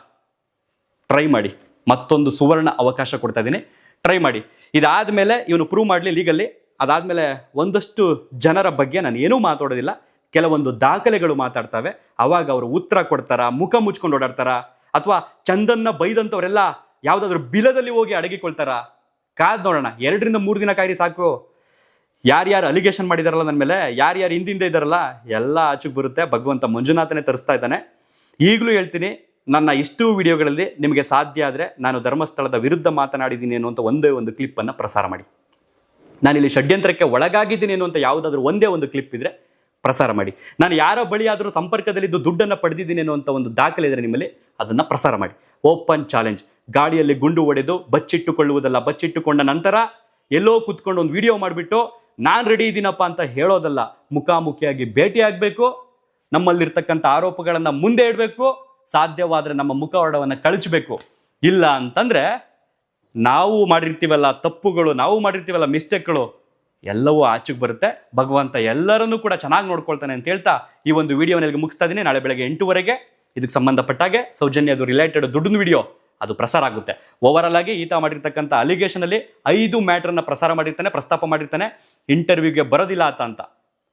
B: ಟ್ರೈ ಮಾಡಿ. ಮತ್ತೊಂದು ಸುವರ್ಣ ಅವಕಾಶ ಕೊಡ್ತಾ ಇದ್ದೀನಿ ಟ್ರೈ ಮಾಡಿ. ಇದಾದ್ಮೇಲೆ ಇವನು ಪ್ರೂವ್ ಮಾಡಲಿ ಲೀಗಲ್ಲಿ ಅದಾದಮೇಲೆ ಒಂದಷ್ಟು ಜನರ ಬಗ್ಗೆ ನಾನು ಏನೂ ಮಾತಾಡೋದಿಲ್ಲ. ಕೆಲವೊಂದು ದಾಖಲೆಗಳು ಮಾತಾಡ್ತವೆ. ಅವಾಗ ಅವರು ಉತ್ತರ ಕೊಡ್ತಾರ, ಮುಖ ಮುಚ್ಕೊಂಡು ಓಡಾಡ್ತಾರ, ಅಥವಾ ಚಂದನ್ನ ಬೈದಂಥವರೆಲ್ಲ ಯಾವುದಾದ್ರೂ ಬಿಲದಲ್ಲಿ ಹೋಗಿ ಅಡಗಿಕೊಳ್ತಾರ? ಕಾದ್ ನೋಡೋಣ, ಎರಡರಿಂದ ಮೂರು ದಿನ ಕಾಯಿರಿ ಸಾಕು. ಯಾರ್ಯಾರು ಅಲಿಗೇಷನ್ ಮಾಡಿದಾರಲ್ಲ ನನ್ನ ಮೇಲೆ, ಯಾರ್ಯಾರು ಹಿಂದಿಂದ ಇದ್ದಾರಲ್ಲ ಎಲ್ಲ ಆಚೆಗೆ ಬರುತ್ತೆ. ಭಗವಂತ ಮಂಜುನಾಥನೇ ತರಿಸ್ತಾ ಇದ್ದಾನೆ. ಈಗಲೂ ಹೇಳ್ತೀನಿ, ನನ್ನ ಇಷ್ಟು ವಿಡಿಯೋಗಳಲ್ಲಿ ನಿಮಗೆ ಸಾಧ್ಯ ಆದರೆ ನಾನು ಧರ್ಮಸ್ಥಳದ ವಿರುದ್ಧ ಮಾತನಾಡಿದ್ದೀನಿ ಅನ್ನುವಂಥ ಒಂದೇ ಒಂದು ಕ್ಲಿಪ್ಪನ್ನು ಪ್ರಸಾರ ಮಾಡಿ. ನಾನಿಲ್ಲಿ ಷಡ್ಯಂತ್ರಕ್ಕೆ ಒಳಗಾಗಿದ್ದೀನಿ ಅನ್ನುವಂಥ ಯಾವುದಾದ್ರೂ ಒಂದೇ ಒಂದು ಕ್ಲಿಪ್ ಇದ್ರೆ ಪ್ರಸಾರ ಮಾಡಿ. ನಾನು ಯಾರ ಬಳಿ ಆದರೂ ಸಂಪರ್ಕದಲ್ಲಿದ್ದು ದುಡ್ಡನ್ನು ಪಡೆದಿದ್ದೀನಿ ಅನ್ನುವಂಥ ಒಂದು ದಾಖಲೆ ಇದ್ರೆ ನಿಮ್ಮಲ್ಲಿ ಅದನ್ನು ಪ್ರಸಾರ ಮಾಡಿ. ಓಪನ್ ಚಾಲೆಂಜ್ ಗಾಡಿಯಲ್ಲಿ ಗುಂಡು ಹೊಡೆದು ಬಚ್ಚಿಟ್ಟುಕೊಳ್ಳುವುದಲ್ಲ, ಬಚ್ಚಿಟ್ಟುಕೊಂಡ ನಂತರ ಎಲ್ಲೋ ಕೂತ್ಕೊಂಡು ಒಂದು ವಿಡಿಯೋ ಮಾಡಿಬಿಟ್ಟು, ನಾನು ರೆಡಿ ಇದ್ದೀನಪ್ಪ ಅಂತ ಹೇಳೋದಲ್ಲ, ಮುಖಾಮುಖಿಯಾಗಿ ಭೇಟಿಯಾಗಬೇಕು ನಮ್ಮಲ್ಲಿರ್ತಕ್ಕಂಥ ಆರೋಪಗಳನ್ನು ಮುಂದೆ ಇಡಬೇಕು, ಸಾಧ್ಯವಾದರೆ ನಮ್ಮ ಮುಖವಾಡವನ್ನು ಕಳಚಬೇಕು. ಇಲ್ಲ ಅಂತಂದರೆ, ನಾವು ಮಾಡಿರ್ತೀವಲ್ಲ ತಪ್ಪುಗಳು, ನಾವು ಮಾಡಿರ್ತೀವಲ್ಲ ಮಿಸ್ಟೇಕ್ಗಳು ಎಲ್ಲವೂ ಆಚೆಗೆ ಬರುತ್ತೆ. ಭಗವಂತ ಎಲ್ಲರನ್ನೂ ಕೂಡ ಚೆನ್ನಾಗಿ ನೋಡ್ಕೊಳ್ತಾನೆ ಅಂತ ಹೇಳ್ತಾ ಈ ಒಂದು ವಿಡಿಯೋನ ನನಗೆ ಮುಗಿಸ್ತಾ ಇದ್ದೀನಿ. ನಾಳೆ ಬೆಳಗ್ಗೆ ಎಂಟುವರೆಗೆ ಇದಕ್ಕೆ ಸಂಬಂಧಪಟ್ಟಾಗೆ ಸೌಜನ್ಯ ಅದು ರಿಲೇಟೆಡ್ ದುಡ್ಡಿನ ವಿಡಿಯೋ ಅದು ಪ್ರಸಾರ ಆಗುತ್ತೆ. ಓವರಾಲ್ ಆಗಿ ಈತ ಮಾಡಿರ್ತಕ್ಕಂಥ ಅಲಿಗೇಷನ್ ಅಲ್ಲಿ ಐದು ಮ್ಯಾಟ್ರನ್ನ ಪ್ರಸಾರ ಮಾಡಿರ್ತಾನೆ, ಪ್ರಸ್ತಾಪ ಮಾಡಿರ್ತಾನೆ. ಇಂಟರ್ವ್ಯೂಗೆ ಬರೋದಿಲ್ಲ ಆತ ಅಂತ.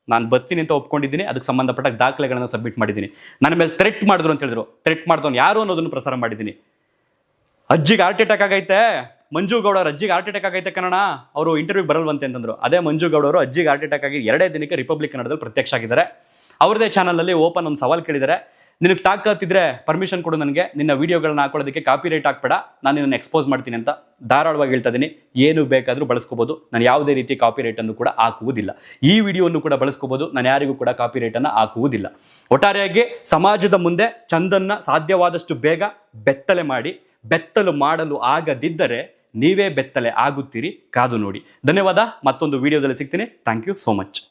B: ನಾನು ಬರ್ತೀನಿ ಅಂತ ಒಪ್ಕೊಂಡಿದ್ದೀನಿ. ಅದಕ್ಕೆ ಸಂಬಂಧಪಟ್ಟ ದಾಖಲೆಗಳನ್ನು ಸಬ್ಮಿಟ್ ಮಾಡಿದ್ದೀನಿ. ನನ್ನ ಮೇಲೆ ಥ್ರೆಟ್ ಮಾಡಿದ್ರು ಅಂತ ಹೇಳಿದ್ರು. ಥ್ರೆಟ್ ಮಾಡಿದವನು ಯಾರು ಅನ್ನೋದನ್ನು ಪ್ರಸಾರ ಮಾಡಿದ್ದೀನಿ. ಅಜ್ಜಿಗೆ ಹಾರ್ಟ್ ಅಟ್ಯಾಕ್ ಆಗೈತೆ. ಮಂಜು ಗೌಡ ಅವ್ರ ಅಜ್ಜಿಗೆ ಹಾರ್ಟ್ ಅಟ್ಯಾಕ್ ಆಗೈತೆ ಕನ್ನಡ ಅವರು ಇಂಟರ್ವ್ಯೂ ಬರಲ್ವಂತೆ ಅಂತಂದ್ರು. ಅದೇ ಮಂಜು ಗೌಡ ಅವರು ಅಜ್ಜಿಗೆ ಹಾರ್ಟ್ ಅಟ್ಯಾಕ್ ಆಗಿ ಎರಡೇ ದಿನಕ್ಕೆ ರಿಪಬ್ಲಿಕ್ ಕನ್ನಡದಲ್ಲಿ ಪ್ರತ್ಯಕ್ಷ ಆಗಿದ್ದಾರೆ. ಅವ್ರದೇ ಚಾನಲಲ್ಲಿ ಓಪನ್ ಒಂದು ಸವಾಲ್ ಕೇಳಿದರೆ ನಿನಗೆ ತಾಕತ್ತಿದ್ರೆ ಪರ್ಮಿಷನ್ ಕೊಡು ನನಗೆ. ನಿನ್ನ ವೀಡಿಯೋಗಳನ್ನ ಹಾಕೊಳ್ಳೋದಕ್ಕೆ ಕಾಪಿ ರೈಟ್ ಹಾಕ್ಬೇಡ. ನಾನು ನಿನ್ನ ಎಕ್ಸ್ಪೋಸ್ ಮಾಡ್ತೀನಿ ಅಂತ ಧಾರಾಳವಾಗಿ ಹೇಳ್ತಾ ಇದ್ದೀನಿ. ಏನು ಬೇಕಾದರೂ ಬಳಸ್ಕೋಬೋದು. ನಾನು ಯಾವುದೇ ರೀತಿ ಕಾಪಿ ರೈಟನ್ನು ಕೂಡ ಹಾಕುವುದಿಲ್ಲ. ಈ ವಿಡಿಯೋವನ್ನು ಕೂಡ ಬಳಸ್ಕೋಬೋದು. ನಾನು ಯಾರಿಗೂ ಕೂಡ ಕಾಪಿ ರೈಟನ್ನು ಹಾಕುವುದಿಲ್ಲ. ಒಟ್ಟಾರೆಯಾಗಿ ಸಮಾಜದ ಮುಂದೆ ಚಂದನ್ನ ಸಾಧ್ಯವಾದಷ್ಟು ಬೇಗ ಬೆತ್ತಲೆ ಮಾಡಿ ಬೆತ್ತಲು ಮಾಡಲು ಆಗದಿದ್ದರೆ ನೀವೇ ಬೆತ್ತಲೆ ಆಗುತ್ತೀರಿ. ಕಾದು ನೋಡಿ. ಧನ್ಯವಾದ. ಮತ್ತೊಂದು ವಿಡಿಯೋದಲ್ಲಿ ಸಿಗ್ತೀನಿ. Thank you so much